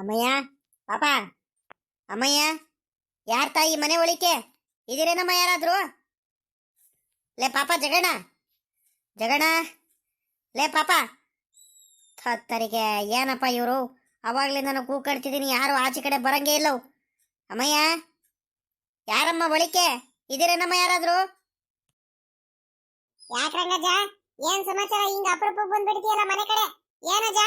ಅಮ್ಮಯ್ಯ? ಪಾಪ? ಅಮ್ಮಯ್ಯ? ಯಾರ್ ತಾಯಿ ಮನೆ ಒಳಿಕೆ? ಇದಿರೇನಮ್ಮ ಯಾರಾದ್ರು? ಲೇ ಪಾಪ ಜಗಣ ಜಗಣ ಲೇ ಪಾಪ! ಹತ್ತರಿಗೆ ಏನಪ್ಪ ಇವರು? ಅವಾಗ್ಲಿಂದ ನಾನು ಕೂಕಡ್ತಿದ್ದೀನಿ ಯಾರು ಆಚೆ ಕಡೆ ಬರಂಗೇ ಇಲ್ಲವು. ಅಮ್ಮಯ್ಯ? ಯಾರಮ್ಮ ಒಳಿಕೆ? ಇದೀರೇನಮ್ಮ ಯಾರಾದ್ರು? ಯಾಕ್ರಂಗಜ್ಜ ಏನ್ ಸಮಾಚಾರ? ಹಿಂಗ ಅಪರೂಪಕ್ಕೆ ಬಂದ್ಬಿಡ್ತೀಯಲ್ಲ ಮನೆ ಕಡೆ? ಏನಜ್ಜ?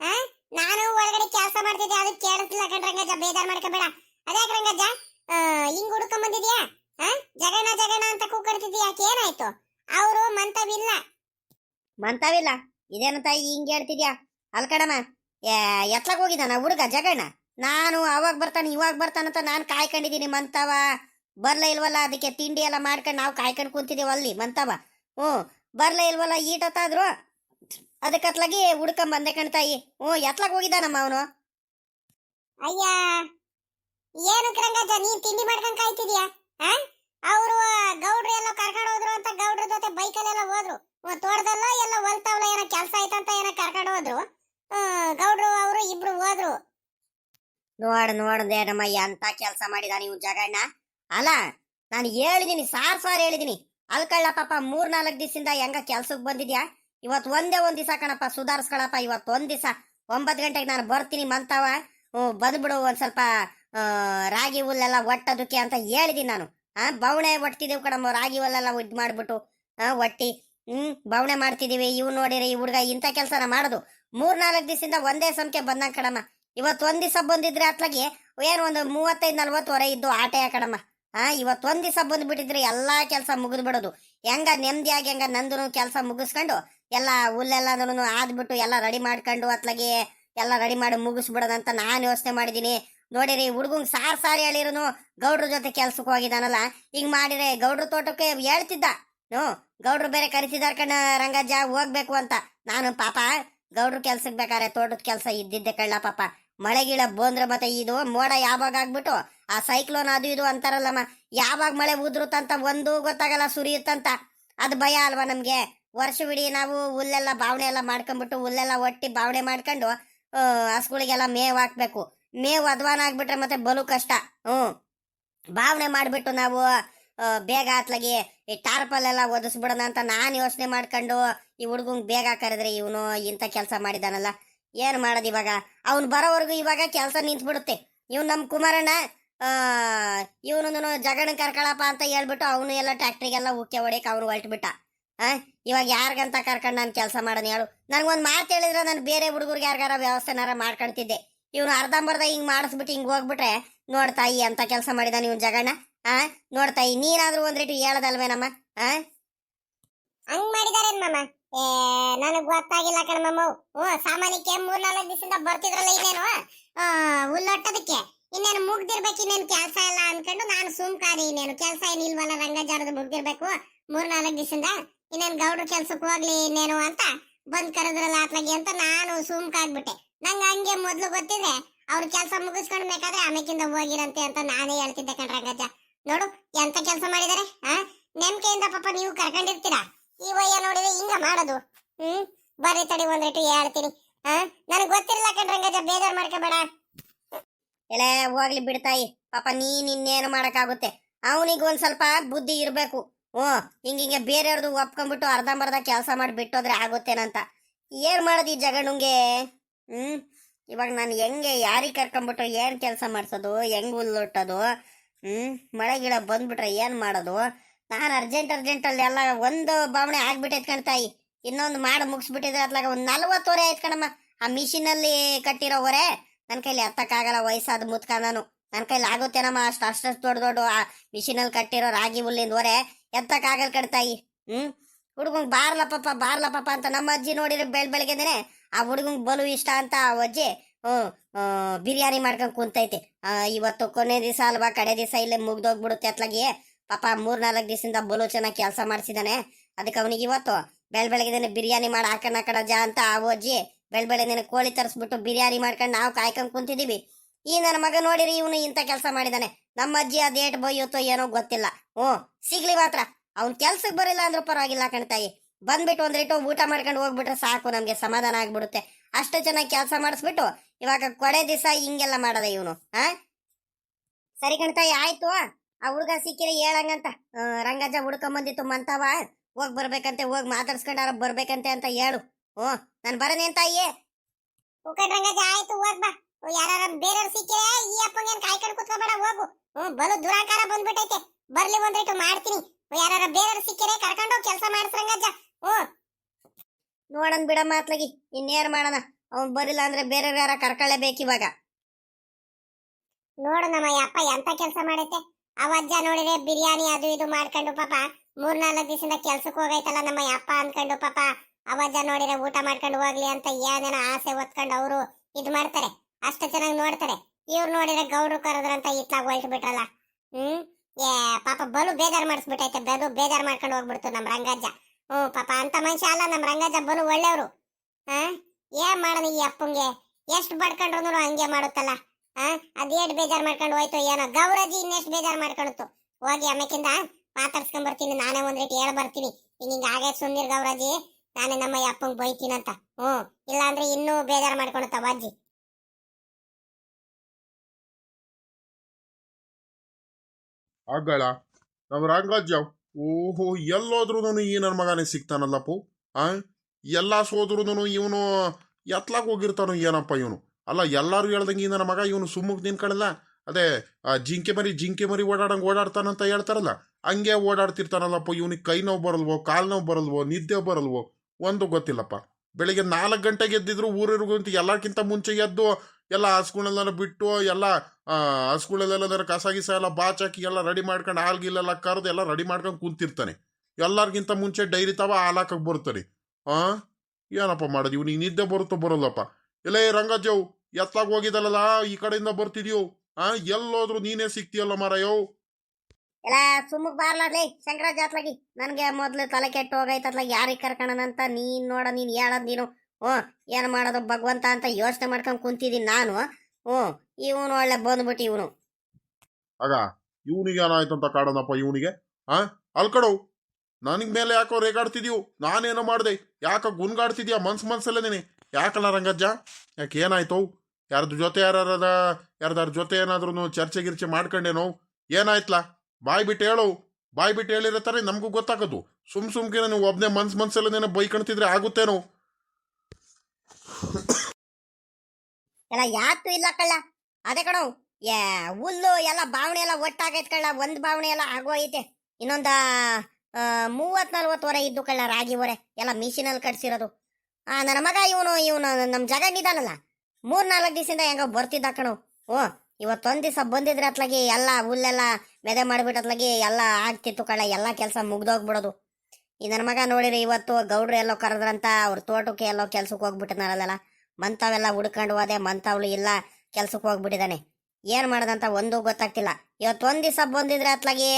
ಆ? ನಾನು ಒಳಗಡೆ ಕೆಲಸ ಮಾಡ್ತಿದ್ದೆ ಅದು ಕೇಳಿಸ್ಲಿಲ್ಲ ಕಣ್ ರಂಗಜ್ಜ, ಬೇಜಾರ್ ಮಾಡ್ಕೋಬೇಡ. ಅದ್ಯಾಕೆ ರಂಗಜ್ಜ? ಹಿಂಗ್ ಹುಡ್ಕೊಂಡ್ ಬಂದಿದ್ಯಾ? ಜಗಣ ಜಗಣ ಅಂತ ಕೂಕಡ್ತಿದ್ಯ ಯಾಕೆ ಏನಾಯ್ತು? ಅವರು ಮಂತವಿಲ್ಲ. ಮಂತವಿಲ್ಲ. ಇದೇನ ತಾಯಿ ಹಿಂಗೆ ಹೇಳ್ತಿದ್ಯಾ? ಅಲ್ಕಡಮ್ಮ ಎತ್ಲಾಗ ಹೋಗಿದ್ದಾನ ಹುಡುಗ ಜಗಣ್ಣ? ನಾನು ಅವಾಗ ಬರ್ತಾನೆ, ಇವಾಗ ಬರ್ತಾನಂತ ನಾನು ಕಾಯ್ಕೊಂಡಿದ್ದೀನಿ, ಮಂತವ. ಬರ್ಲ ಇಲ್ವಲ್ಲ, ಅದಕ್ಕೆ ತಿಂಡಿ ಎಲ್ಲ ಮಾಡ್ಕೊಂಡು ನಾವು ಕಾಯ್ಕೊಂಡು ಕುಂತಿದ್ದೀವಿ ಅಲ್ಲಿ, ಮಂತವ. ಹ್ಞೂ ಬರ್ಲ ಇಲ್ವಲ್ಲ, ಈಟೊತ್ತಾದ್ರು? ಅದಕ್ಕತ್ಲಾಗಿ ಹುಡ್ಕೊಂಡ್ ಬಂದೆ ಕಣ್ತಾಯಿ ಹ್ಞೂ ಎತ್ಲಾಗ ಹೋಗಿದ್ದಾನಮ್ಮ ಅವನು. ಅಯ್ಯ ಏನು ಕ್ರಂಗಜ್ಜ ನೀನ್ ತಿಂಡಿ ಮಾಡ್ಕೊಂಡ್ ಕಾಯ್ತಿದ್ಯಾ? ಅವರು ಗೌಡ್ರು ಎಲ್ಲ ಕರ್ಕೊಂಡು ಹೋದ್ರು ಅಂತ ಗೌಡ್ರ ಜೊತೆ ಬೈಕಲ್ಲೆಲ್ಲ ಹೋದ್ರು. ತೋಟದಲ್ಲ ಎಲ್ಲ ಹೊಲ್ತಾವಲ್ಲ ಏನೋ ಕೆಲಸ ಆಯ್ತಂತ ಏನೋ ಕರ್ಕೊಂಡು ಹೋದ್ರು. ಗೌಡ್ರು ಅವರು ಇಬ್ರು ಹೋದ್ರು. ನೋಡ್ ನೋಡ್ದೆ ನಮ್ಮ ಎಂತ ಕೆಲಸ ಮಾಡಿದ ನೀವು ಜಗಣ್ಣ. ಅಲ್ಲ ನಾನು ಹೇಳಿದೀನಿ ಸಾರ್ ಸಾರ್ ಹೇಳಿದೀನಿ. ಅಲ್ಕಳ್ಳ ಪಾಪ ಮೂರ್ ನಾಲ್ಕು ದಿವಸದಿಂದ ಹೆಂಗ ಕೆಲ್ಸಕ್ಕೆ ಬಂದಿದ್ಯಾ? ಇವತ್ ಒಂದೇ ಒಂದ್ ದಿವಸ ಕಣಪ್ಪ, ಸುಧಾರಿಸ್ಕೊಳಪ್ಪ, ಇವತ್ ಒಂದ್ ದಿವಸ. ಒಂಬತ್ತು ಗಂಟೆಗೆ ನಾನು ಬರ್ತೀನಿ ಮಂತವ. ಬಂದ್ಬಿಡು ಒಂದ್ ಸ್ವಲ್ಪ ರಾಗಿ ಹುಲ್ಲೆಲ್ಲ ಒಟ್ಟದಕ್ಕೆ ಅಂತ ಹೇಳಿದೀನಿ ನಾನು. ಆ ಬವಣೆ ಒಟ್ಟಿದೀವಿ ಕಣಮ್ಮ, ರಾಗಿ ಹುಲ್ಲೆಲ್ಲ ಇದ್ ಮಾಡ್ಬಿಟ್ಟು. ಆ, ಒಟ್ಟಿ. ಹ್ಮ್ ಬವಣೆ ಮಾಡ್ತಿದೀವಿ. ಇವ್ ನೋಡಿರಿ, ಈ ಹುಡ್ಗ ಇಂಥ ಕೆಲಸನ ಮಾಡೋದು. ಮೂರ್ ನಾಲ್ಕು ದಿವಸದಿಂದ ಒಂದೇ ಸಂಖ್ಯೆ ಬಂದಂಗ ಕಣಮ್ಮ. ಇವತ್ತು ಒಂದ್ ದಿವಸ ಬಂದಿದ್ರೆ ಅತ್ಲಾಗಿ ಏನು ಒಂದು ಮೂವತ್ತೈದು, ನಲ್ವತ್ತು ವರೆ ಇದ್ದು ಆಟೆಯ ಕಣಮ್ಮ. ಆ ಇವತ್ತು ಒಂದ್ ದಿವಸ ಬಂದ್ಬಿಟ್ಟಿದ್ರೆ ಎಲ್ಲಾ ಕೆಲಸ ಮುಗಿದ್ಬಿಡೋದು. ಹೆಂಗ ನೆಮ್ಮದಿಯಾಗಿ ಹೆಂಗ ನಂದು ಕೆಲಸ ಮುಗಿಸ್ಕೊಂಡು ಎಲ್ಲ ಹುಲ್ಲೆಲ್ಲದನ್ನು ಆದ್ಬಿಟ್ಟು ಎಲ್ಲ ರೆಡಿ ಮಾಡ್ಕೊಂಡು ಅತ್ಲಾಗಿ ಎಲ್ಲ ರೆಡಿ ಮಾಡಿ ಮುಗಿಸ್ಬಿಡೋದಂತ ನಾನು ಯೋಚನೆ ಮಾಡಿದ್ದೀನಿ. ನೋಡಿರಿ, ಹುಡುಗಂಗ್ ಸಾರ್ ಸಾರಿ ಹೇಳಿರೂ ಗೌಡ್ರ ಜೊತೆ ಕೆಲ್ಸಕ್ಕೆ ಹೋಗಿದ್ದಾನಲ್ಲ ಹಿಂಗ್ ಮಾಡಿದ್ರೆ ಗೌಡ್ರ ತೋಟಕ್ಕೆ ಹೇಳ್ತಿದ್ದ. ಹ್ಞೂ, ಗೌಡ್ರು ಬೇರೆ ಕರಿತಿದ್ದಾರೆ ಕಣ ರಂಗಜ್ಜ, ಹೋಗ್ಬೇಕು ಅಂತ. ನಾನು, ಪಾಪ, ಗೌಡ್ರ ಕೆಲ್ಸಕ್ಕೆ ಬೇಕಾರೆ ತೋಟದ ಕೆಲಸ ಇದ್ದಿದ್ದೆ ಕಳ್ಳ ಪಾಪ. ಮಳೆ ಗಿಳ ಬಂದ್ರೆ ಮತ್ತೆ ಇದು ಮೋಡ ಯಾವಾಗ ಆಗ್ಬಿಟ್ಟು? ಆ ಸೈಕ್ಲೋನ್ ಅದು ಇದು ಅಂತಾರಲ್ಲಮ್ಮ, ಯಾವಾಗ ಮಳೆ ಉದ್ರುತ್ತಂತ ಒಂದು ಗೊತ್ತಾಗಲ್ಲ, ಸುರಿಯುತ್ತಂತ. ಅದು ಭಯ ಅಲ್ವಾ ನಮ್ಗೆ? ವರ್ಷವಿಡೀ ನಾವು ಹುಲ್ಲೆಲ್ಲ ಬಾವಣೆ ಎಲ್ಲ ಮಾಡ್ಕೊಂಡ್ಬಿಟ್ಟು ಹುಲ್ಲೆಲ್ಲ ಒಟ್ಟಿ ಬಾವಣೆ ಮಾಡ್ಕೊಂಡು ಹಸುಗಳಿಗೆಲ್ಲ ಮೇವು ಹಾಕ್ಬೇಕು. ಮೇವು ಅಧ್ವಾನ ಆಗ್ಬಿಟ್ರೆ ಮತ್ತೆ ಬಲು ಕಷ್ಟ. ಹ್ಞೂ. ಬಾವಣೆ ಮಾಡಿಬಿಟ್ಟು ನಾವು ಬೇಗ ಆತ್ಲಾಗಿ ಈ ಟಾರ್ಪಲ್ಲೆಲ್ಲ ಒದಿಸ್ಬಿಡೋಣ ಅಂತ ನಾನು ಯೋಚನೆ ಮಾಡ್ಕೊಂಡು ಈ ಹುಡುಗಂಗ್ ಬೇಗ ಕರೆದ್ರೆ ಇವನು ಇಂಥ ಕೆಲಸ ಮಾಡಿದಾನಲ್ಲ. ಏನು ಮಾಡೋದು ಇವಾಗ? ಅವ್ನು ಬರೋವರೆಗೂ ಇವಾಗ ಕೆಲಸ ನಿಂತ್ಬಿಡುತ್ತೆ. ಇವ್ನು ನಮ್ಮ ಕುಮಾರಣ್ಣ ಇವನು ಜಗಣ ಕರ್ಕೊಳಪ್ಪ ಅಂತ ಹೇಳ್ಬಿಟ್ಟು ಅವನು ಎಲ್ಲ ಟ್ಯಾಕ್ಟ್ರಿಗೆಲ್ಲ ಉಕ್ಕೆ ಹೊಡಿಯಕ್ಕೆ ಅವ್ನು ಹೊರಟ್ಬಿಟ್ಟ. ಆ ಇವಾಗ ಯಾರಿಗಂತ ಕರ್ಕೊಂಡು ನಾನು ಕೆಲಸ ಮಾಡೋಣ ಹೇಳು. ನನಗೊಂದು ಮಾತು ಹೇಳಿದ್ರೆ ನಾನು ಬೇರೆ ಹುಡುಗರಿಗೆ ಯಾರಿಗಾರ ವ್ಯವಸ್ಥೆನಾರ ಮಾಡ್ಕೊಳ್ತಿದ್ದೆ ಇವನು ಅರ್ಧಂಬರ್ಧ ಹಿಂಗೆ ಮಾಡಿಸ್ಬಿಟ್ಟು ಹಿಂಗೆ ಹೋಗ್ಬಿಟ್ರೆ ನೋಡ್ತಾಯಿ ಅಂತ ಕೆಲಸ ಮಾಡಿದ ನೀವು ಜಗಣ್ಣ ಆ ನೋಡ್ತಾಯಿ ನೀನಾದರೂ ಒಂದ್ ರೇಟು ಹೇಳದಲ್ವೇನಮ್ಮ? ಆ ಹಂಗ್ ಮಾಡಿದಾರೇನ್ ಮಾಮ? ಏ, ನನಗ್ ಗೊತ್ತಾಗಿಲ್ಲ ಕಣಮ್ಮ ಓ ಸಾಮಾನ್ಯಕ್ಕೆ ಮೂರ್ ನಾಲ್ಕು ದಿವಸದಿಂದ ಬರ್ತಿದ್ರಲ್ಲ ಇನ್ನೇನು? ಹುಲ್ಲೊಟ್ಟದಕ್ಕೆ ಇನ್ನೇನು ಮುಗ್ದಿರ್ಬೇಕು, ಇನ್ನೇನು ಕೆಲಸ ಇಲ್ಲ ಅನ್ಕೊಂಡು ನಾನು ಸುಮ್ಕಾದೆ ಇನ್ನೇನು. ಕೆಲಸ ಏನಿಲ್ವಲ್ಲ ರಂಗಜಾರದ ಮುಗ್ದಿರ್ಬೇಕು. ಮೂರ್ ನಾಲ್ಕು ದಿವಸದಿಂದ. ಇನ್ನೇನು ಗೌಡ್ರ ಕೆಲ್ಸಕ್ಕೆ ಹೋಗ್ಲಿ ಇನ್ನೇನು ಅಂತ ಬಂದ್ ಕರೆದ್ರಲ್ಲ ಆತ್ಲಾಗಿ ಅಂತ ನಾನು ಸುಮ್ಕಾಗ್ಬಿಟ್ಟೆ. ನಂಗೆ ಹಂಗೆ ಮೊದ್ಲು ಗೊತ್ತಿದೆ, ಅವ್ರ ಕೆಲಸ ಮುಗಿಸ್ಕೊಂಡ್ ಬೇಕಾದ್ರೆ ಆಮೇಕಿಂದ ಹೋಗಿರಂತೆ ಅಂತ ನಾನೇ ಹೇಳ್ತಿದ್ದೆ ಕಣ್ರ ರಂಗಜ್ಜ ನೋಡು, ಎಂತ ಕೆಲಸ ಮಾಡಿದಾರೆ, ಆ? ನೆಮ್ಕೆಯಿಂದ ಪಾಪ ನೀವು ಕರ್ಕೊಂಡಿರ್ತೀರಾ? ಈ ವಯ್ಯ ನೋಡಿದ್ರೆ ಹಿಂಗ ಮಾಡೋದು. ಹ್ಮ್? ಬರ್ರಿ ತಡಿ ಒಂದ್ ರೇಟು ಹೇಳ್ತೀನಿ. ಆ? ನನಗ್ ಗೊತ್ತಿರಲ್ಲ ಕಣ್ರಂಗಜ್ಜ ಬೇಜಾರ್ ಮಾಡ್ಕೋಬೇಡ. ಎಳೆ, ಹೋಗ್ಲಿ ಬಿಡ್ತಾಯಿ ಪಾಪ ನೀನ್ ಇನ್ನೇನು ಮಾಡಕ್ಕಾಗುತ್ತೆ. ಅವನಿಗೆ ಒಂದ್ ಸ್ವಲ್ಪ ಬುದ್ಧಿ ಇರ್ಬೇಕು. ಹ್ಞೂ ಹಿಂಗ ಹಿಂಗೆ ಬೇರೆಯವ್ರದ್ದು ಒಪ್ಕೊಂಡ್ಬಿಟ್ಟು ಅರ್ಧಂಬರ್ಧ ಕೆಲಸ ಮಾಡಿ ಬಿಟ್ಟೋದ್ರೆ ಆಗುತ್ತೇನಂತ. ಏನ್ ಮಾಡೋದು ಈ ಜಗಣುಂಗೆ ಹ್ಮ್? ಇವಾಗ ನಾನು ಹೆಂಗೆ ಯಾರಿಗೆ ಕರ್ಕೊಂಡ್ಬಿಟ್ಟು ಏನ್ ಕೆಲಸ ಮಾಡಿಸೋದು, ಹೆಂಗ್ ಹುಲ್ಲೊಟ್ಟೋದು ಹ್ಮ್? ಮಳೆ ಗಿಡ ಬಂದ್ಬಿಟ್ರೆ ಏನ್ ಮಾಡೋದು? ನಾನು ಅರ್ಜೆಂಟ್ ಅರ್ಜೆಂಟ್ ಅಲ್ಲಿ ಎಲ್ಲ ಒಂದು ಬಾವಣೆ ಆಗ್ಬಿಟ್ಟೈತ್ ಕಣ್ತಾಯಿ ಇನ್ನೊಂದು ಮಾಡಿ ಮುಗಿಸ್ಬಿಟ್ಟಿದ್ರೆ ಅದ್ಲಾಗ ಒಂದ್ ನಲ್ವತ್ತುವರೆ ಆಯ್ತು ಕಣಮ್ಮ. ಆ ಮಿಷಿನಲ್ಲಿ ಕಟ್ಟಿರೋ ಹೊರೆ ನನ್ನ ಕೈಲಿ ಹತ್ತಕ್ಕಾಗಲ್ಲ ವಯಸ್ಸಾದ ಮುತ್ಕ ನಾನು ನನ್ನ ಕೈಲಿ ಆಗುತ್ತೇನಮ್ಮ ಅಷ್ಟು ಅಷ್ಟಷ್ಟು ದೊಡ್ಡ ದೊಡ್ಡ ಆ ಮಿಷಿನಲ್ಲಿ ಕಟ್ಟಿರೋ ರಾಗಿ ಹುಲ್ಲಿಂದ ಹೊರೆ. ಎತ್ತಕ್ಕಾಗಲ್ ಕಡ್ತಾಯಿ ಹ್ಮ್? ಹುಡುಗಂಗ್ ಬಾರ್ಲಪ್ಪ ಬಾರ್ಲಪ್ಪ ಅಂತ ನಮ್ಮ ಅಜ್ಜಿ ನೋಡಿದ್ರೆ ಬೆಳ್ ಬೆಳಗ್ಗೆದೇನೆ ಆ ಹುಡುಗಂಗ್ ಬಲು ಇಷ್ಟ ಅಂತ ಆ ಅಜ್ಜಿ ಬಿರಿಯಾನಿ ಮಾಡ್ಕೊಂಡ್ ಕುಂತೈತೆ. ಇವತ್ತು ಕೊನೆ ದಿವಸ ಅಲ್ವಾ? ಕಡೆ ದಿವಸ ಇಲ್ಲೇ ಮುಗ್ದೋಗ್ಬಿಡುತ್ತೆ ಅತ್ಲಾಗಿ ಪಾಪ ಮೂರ್ ನಾಲ್ಕು ದಿವಸದಿಂದ ಬಲು ಚೆನ್ನಾಗಿ ಕೆಲಸ ಮಾಡಿಸಿದಾನೆ. ಅದಕ್ಕೆ ಅವನಿಗೆ ಇವತ್ತು ಬೆಳ್ ಬೆಳಗ್ಗೆದೇನೆ ಬಿರಿಯಾನಿ ಮಾಡಿ ಹಾಕಣ ಜಾ ಅಂತ ಆ ಅಜ್ಜಿ ಬೆಳ್ ಬೆಳಗ್ಗೆನೆ ಕೋಳಿ ತರಿಸ್ಬಿಟ್ಟು ಬಿರಿಯಾನಿ ಮಾಡ್ಕೊಂಡು ನಾವು ಕಾಯ್ಕೊಂಡ್ ಕುಂತಿದೀವಿ. ಈ ನನ್ನ ಮಗ ನೋಡಿರಿ, ಇವನು ಇಂಥ ಕೆಲಸ ಮಾಡಿದಾನೆ. ನಮ್ಮ ಅಜ್ಜಿ ಅದೇಟ್ ಬೈಯುತ್ತೋ ಏನೋ ಗೊತ್ತಿಲ್ಲ. ಹ್ಞೂ, ಸಿಗ್ಲಿ ಮಾತ್ರ. ಅವ್ನ ಕೆಲ್ಸಕ್ಕೆ ಬರಲಿಲ್ಲ ಅಂದ್ರೂ ಪರವಾಗಿಲ್ಲ ಕಣ್ತಾಯಿ ಬಂದ್ಬಿಟ್ಟು ಒಂದ್ ರೇಟು ಊಟ ಮಾಡ್ಕೊಂಡು ಹೋಗ್ಬಿಟ್ರೆ ಸಾಕು, ನಮಗೆ ಸಮಾಧಾನ ಆಗ್ಬಿಡುತ್ತೆ. ಅಷ್ಟು ಚೆನ್ನಾಗಿ ಕೆಲಸ ಮಾಡಿಸ್ಬಿಟ್ಟು ಇವಾಗ ಕೊಡೆ ದಿವಸ ಹಿಂಗೆಲ್ಲ ಮಾಡದ ಇವನು ಹಾ ಸರಿ ಕಣ್ತಾಯಿ ಆಯ್ತು. ಆ ಹುಡುಗ ಸಿಕ್ಕಿರ ಹೇಳಂಗಂತ ರಂಗಜ್ಜ ಹುಡ್ಕೊಂಬಂದಿತ್ತು ಮಂತವ ಹೋಗಿ ಬರ್ಬೇಕಂತೆ, ಹೋಗಿ ಮಾತಾಡ್ಸ್ಕೊಂಡಾರ ಬರ್ಬೇಕಂತೆ ಅಂತ ಹೇಳು. ಓ ನಾನು ಬರನೇನ್ ತಾಯಿ? ಉಕಡ್ರಂಗಜ ಆಯ್ತು, ಹೋಗ್ ಯಾರ ಬೇರೆಯವ್ರು ಸಿಕ್ಕಿದ್ರೆ ಈ ಅಪ್ಪಂಗೆ ಕಾಯ್ಕೊಂಡು ಕುತ್ಕೋಬೇಡ, ಹೋಗು. ಹ್ಮ್ ಬಲು ದುರಾಕಾರ ಬಂದ್ಬಿಟ್ಟೈತೆ. ಬರ್ಲಿ ಒಂದಿಟ್ಟು ಮಾಡ್ತೀನಿ. ಯಾರ ಬೇರೆಯವ್ರು ಸಿಕ್ಕಿರೇ ಕರ್ಕೊಂಡು ಹೋಗಿ ಕೆಲಸ ಮಾಡಿಸ್ರಂಗಜ್ಜ ಹ್ಮ್ ನೋಡನ್ ಬಿಡ ಮಾತ್ಲಗಿ ಇನ್ನೇರ್ ಮಾಡೋಣ? ಅವ್ನ್ ಬರಿಲ್ಲ ಅಂದ್ರೆ ಬೇರೆ ಯಾರ ಕರ್ಕೊಳ್ಳೇಬೇಕು ಇವಾಗ. ನೋಡು ನಮ್ಮ ಅಪ್ಪ ಎಂತ ಕೆಲಸ ಮಾಡೈತೆ. ಅವಜ್ಜ ನೋಡಿದ್ರೆ ಬಿರಿಯಾನಿ ಅದು ಇದು ಮಾಡ್ಕೊಂಡು ಪಾಪ ಮೂರ್ನಾಲ್ಕು ದಿವಸದಿಂದ ಕೆಲ್ಸಕ್ಕೆ ಹೋಗೈತಲ್ಲ ನಮ್ಮ ಅಪ್ಪ ಅನ್ಕೊಂಡು ಪಾಪ. ಅವಜ್ಜ ನೋಡಿದ್ರೆ ಊಟ ಮಾಡ್ಕೊಂಡು ಹೋಗ್ಲಿ ಅಂತ ಏನೇನೋ ಆಸೆ ಹೊತ್ಕೊಂಡು ಅವರು ಇದು ಮಾಡ್ತಾರೆ. ಅಷ್ಟು ಚೆನ್ನಾಗಿ ನೋಡ್ತಾರೆ. ಇವ್ರು ನೋಡಿದ್ರೆ ಗೌಡ್ರು ಕರೆದ್ರ ಅಂತ ಹೊಲ್ಟ್ ಬಿಟ್ರಲ್ಲ ಹ್ಮ್? ಏ, ಪಾಪ ಬಲು ಬೇಜಾರ್ ಮಾಡಿಸ್ಬಿಟ್ಟೈತೆ. ಬಲು ಬೇಜಾರ್ ಮಾಡ್ಕೊಂಡು ಹೋಗ್ಬಿಡ್ತು ನಮ್ ರಂಗಜ್ಜ. ಹ್ಮ್, ಪಾಪ ಅಂತ ಮನುಷ್ಯ ಅಲ್ಲ, ನಮ್ ರಂಗಜ್ಜ ಬಲು ಒಳ್ಳೆಯವರು ಹಾ ಏನ್ ಮಾಡೋಣ ಈ ಅಪ್ಪಂಗೆ? ಎಷ್ಟು ಬಡ್ಕೊಂಡ್ರು ಹಂಗೆ ಮಾಡುತ್ತಲ್ಲ. ಆ? ಅದೇಟ್ ಬೇಜಾರ್ ಮಾಡ್ಕೊಂಡು ಹೋಯ್ತು ಏನೋ. ಗೌರಜಿ ಇನ್ನೆಷ್ಟು ಬೇಜಾರ್ ಮಾಡ್ಕೊಳ್ತು ಹೋಗಿ ಆಮೇಕಿಂದ ಮಾತಾಡ್ಸ್ಕೊಂಡ್ ಬರ್ತೀನಿ ನಾನೇ ಒಂದ್ ರೀತಿ ಹೇಳ ಬರ್ತೀನಿ ಹಿಂಗ ಆಗೇ ಸುಮ್ನಿರ್ ಗೌರಜಿ ನಾನೇ ನಮ್ಮ ಅಪ್ಪಂಗ್ ಬೈತೀನಂತ. ಹ್ಮ್. ಇಲ್ಲಾಂದ್ರೆ ಇನ್ನೂ ಬೇಜಾರ್ ಮಾಡ್ಕೊಳುತ್ತ ಅಜ್ಜಿ. ಆಗಳ ನಮ್ಮ ರಂಗಜ್ಜ. ಓಹೋ ಎಲ್ಲೋದ್ರೂ ಈ ನನ್ನ ಮಗನೇ ಸಿಗ್ತಾನಲ್ಲಪ್ಪು? ಆ? ಎಲ್ಲ ಸೋದ್ರೂ ಇವನು ಎತ್ಲಾಗ ಹೋಗಿರ್ತಾನೋ ಏನಪ್ಪ ಇವನು? ಅಲ್ಲ, ಎಲ್ಲರೂ ಹೇಳ್ದಂಗೆ ಈ ನನ್ನ ಮಗ ಇವನು ಸುಮ್ಮಕ್ ನಿನ್ಕಳಲ್ಲ ಅದೇ ಜಿಂಕೆ ಮರಿ ಜಿಂಕೆ ಮರಿ ಓಡಾಡಂಗೆ ಓಡಾಡ್ತಾನಂತ ಹೇಳ್ತಾರಲ್ಲ? ಹಂಗೆ ಓಡಾಡ್ತಿರ್ತಾನಲ್ಲಪ್ಪ ಇವನಿಗೆ ಕೈ ನೋವು ಬರಲ್ವೋ, ಕಾಲು ನೋವು ಬರಲ್ವೋ, ನಿದ್ದೆ ಬರಲ್ವೋ? ಒಂದು ಗೊತ್ತಿಲ್ಲಪ್ಪ. ಬೆಳಿಗ್ಗೆ ನಾಲ್ಕು ಗಂಟೆಗೆ ಎದ್ದಿದ್ರು ಊರಿಗೂ ಎಲ್ಲಕ್ಕಿಂತ ಮುಂಚೆ ಎದ್ದು ಎಲ್ಲ ಹಸ್ಗಳೆಲ್ಲ ಬಿಟ್ಟು, ಎಲ್ಲ ಹಸ್ಗಳೆಲ್ಲ ಕಸ ಗಿಸ ಎಲ್ಲ ಬಾಚಾಕಿ ಎಲ್ಲ ರೆಡಿ ಮಾಡ್ಕೊಂಡು ಹಾಲ್ ಗಿಲ್ಲೆಲ್ಲ ಕರೆದು ಎಲ್ಲ ರೆಡಿ ಮಾಡ್ಕೊಂಡು ಕುಂತಿರ್ತಾನೆ. ಎಲ್ಲರಿಗಿಂತ ಮುಂಚೆ ಡೈರಿ ತವ ಹಾಲಾಕಕ್ಕೆ ಬರ್ತಾನೆ ಆ? ಏನಪ್ಪ ಮಾಡೋದು? ಇವ್ನಿಗೆ ನಿದ್ದೆ ಬರುತ್ತೋ ಬರೋಲ್ಲಪ್ಪ ಎಲ್ಲೇ ರಂಗಜ್ಜವ್ ಎತ್ತಾಗ ಹೋಗಿದಲ್ಲ ಈ ಕಡೆಯಿಂದ ಬರ್ತಿದ್ಯೋ? ಆ? ಎಲ್ಲೋದ್ರು ನೀನೇ ಸಿಕ್ತಿಯಲ್ಲ ಮಾರಾಯೋ? ಎಲ್ಲ ಸುಮ್ಮಕ್ ಬಾರ್ಲಾಡ್ಲಿ ಶಂಕರಾಜ್ ಅತ್ಲಾಗಿ ನನ್ಗೆ ಮೊದ್ಲು ತಲೆ ಕೆಟ್ಟು ಹೋಗೈತತ್ಲಾಗ ಯಾರಿಗೆ ಕರ್ಕಣನಂತ? ನೀನ್ ನೋಡ, ನೀನ್ ಹೇಳದ್ ನೀನು. ಹ್ಞೂ, ಏನ್ ಮಾಡೋದು ಭಗವಂತ ಅಂತ ಯೋಚನೆ ಮಾಡ್ಕೊಂಡ್ ಕುಂತಿದ್ದೀನಿ ನಾನು. ಹ್ಞೂ, ಇವನು ಒಳ್ಳೆ ಬಂದ್ಬಿಟ್ಟು ಇವನು. ಆಗ, ಇವನಿಗೆ ಏನಾಯ್ತು ಅಂತ ಕಾಡೋಣಪ್ಪ ಇವನಿಗೆ? ಆ ಅಲ್ಕಡವ್ ನನಗ್ ಮೇಲೆ ಯಾಕೋ ರೇಗಾಡ್ತಿದೀವು ನಾನೇನೋ ಮಾಡ್ದೆ. ಯಾಕೋ ಗುನ್ಗಾಡ್ತಿದ್ಯಾ? ಮನ್ಸ್ ಮನ್ಸಲ್ಲೇ ನೀನೆ. ಯಾಕಲ್ಲ ರಂಗಜ್ಜ? ಯಾಕೆ ಏನಾಯ್ತು? ಯಾರ್ದು ಜೊತೆ ಯಾರದ ಯಾರ್ದಾರ ಜೊತೆ ಏನಾದ್ರೂ ಚರ್ಚೆ ಗಿರ್ಚೆ ಮಾಡ್ಕೊಂಡೇನೋ? ಏನಾಯ್ತ್ಲಾ? ಬಾಯ್ ಬಿಟ್ಟು ಹೇಳು. ಬಾಯ್ ಬಿಟ್ಟು ಹೇಳಿರತ್ತಾರೆ ನಮಗೂ ಗೊತ್ತಾಗೋದು. ಸುಮ್ ಸುಮ್ಕಿನ ನೀವು ಒಬ್ಬನೇ ಮನ್ಸ್ ಮನ್ಸಲ್ಲ ಬೈಕಣ್ತಿದ್ರೆ ಆಗುತ್ತೇನೋ? ಎಲ್ಲ ಯಾತು ಇಲ್ಲ ಕಳ್ಳ? ಅದೇ ಕಣ ಹುಲ್ಲು ಎಲ್ಲ ಬಾವಣಿ ಎಲ್ಲ ಒಟ್ಟಾಗೈತ್ ಕಳ್ಳ, ಒಂದ್ ಬಾವಣೆ ಎಲ್ಲ ಆಗೋಯ್ತೆ ಇನ್ನೊಂದ ಮೂವತ್ ನಲ್ವತ್ ವರೆ ಇದ್ದು ಕಳ್ಳ ರಾಗಿ ಹೊರೆ, ಎಲ್ಲ ಮಿಷಿನಲ್ಲಿ ಕಟ್ಸಿರೋದು. ಆ, ನನ್ನ ಮಗ ಇವನು ಇವನು ನಮ್ ಜಗನ್ನಿದಾನಲ್ಲ ಮೂರ್ ನಾಲ್ಕು ದಿವಸದಿಂದ ಹೆಂಗ ಬರ್ತಿದ್ದ ಕಣು. ಓ, ಇವತ್ತೊಂದ್ ದಿವಸ ಬಂದಿದ್ರೆ ಅತ್ಲಾಗಿ ಎಲ್ಲ ಹುಲ್ಲೆಲ್ಲ ಮೆದೆ ಮಾಡಿಬಿಟ್ಟತ್ಲಾಗಿ ಎಲ್ಲ ಆಗ್ತಿತ್ತು ಕಳ್ಳ, ಎಲ್ಲ ಕೆಲಸ ಮುಗ್ದೋಗ್ಬಿಡೋದು. ಈ ನನ್ನ ಮಗ ನೋಡಿರಿ ಇವತ್ತು ಗೌಡ್ರು ಎಲ್ಲೋ ಕರೆದ್ರಂತ ಅವ್ರ ತೋಟಕ್ಕೆ ಎಲ್ಲೋ ಕೆಲ್ಸಕ್ಕೆ ಹೋಗ್ಬಿಟ್ಟಿದಾರಲ್ಲ ಮಂತಾವೆಲ್ಲ ಹುಡ್ಕೊಂಡು ಹೋದೆ, ಮಂತಾವ್ಳು ಇಲ್ಲ, ಕೆಲ್ಸಕ್ಕೆ ಹೋಗ್ಬಿಟ್ಟಿದ್ದಾನೆ ಏನ್ ಮಾಡದಂತ ಒಂದು ಗೊತ್ತಾಗ್ತಿಲ್ಲ. ಇವತ್ತು ಒಂದ್ ದಿವಸ ಬಂದಿದ್ರೆ ಅತ್ಲಾಗಿ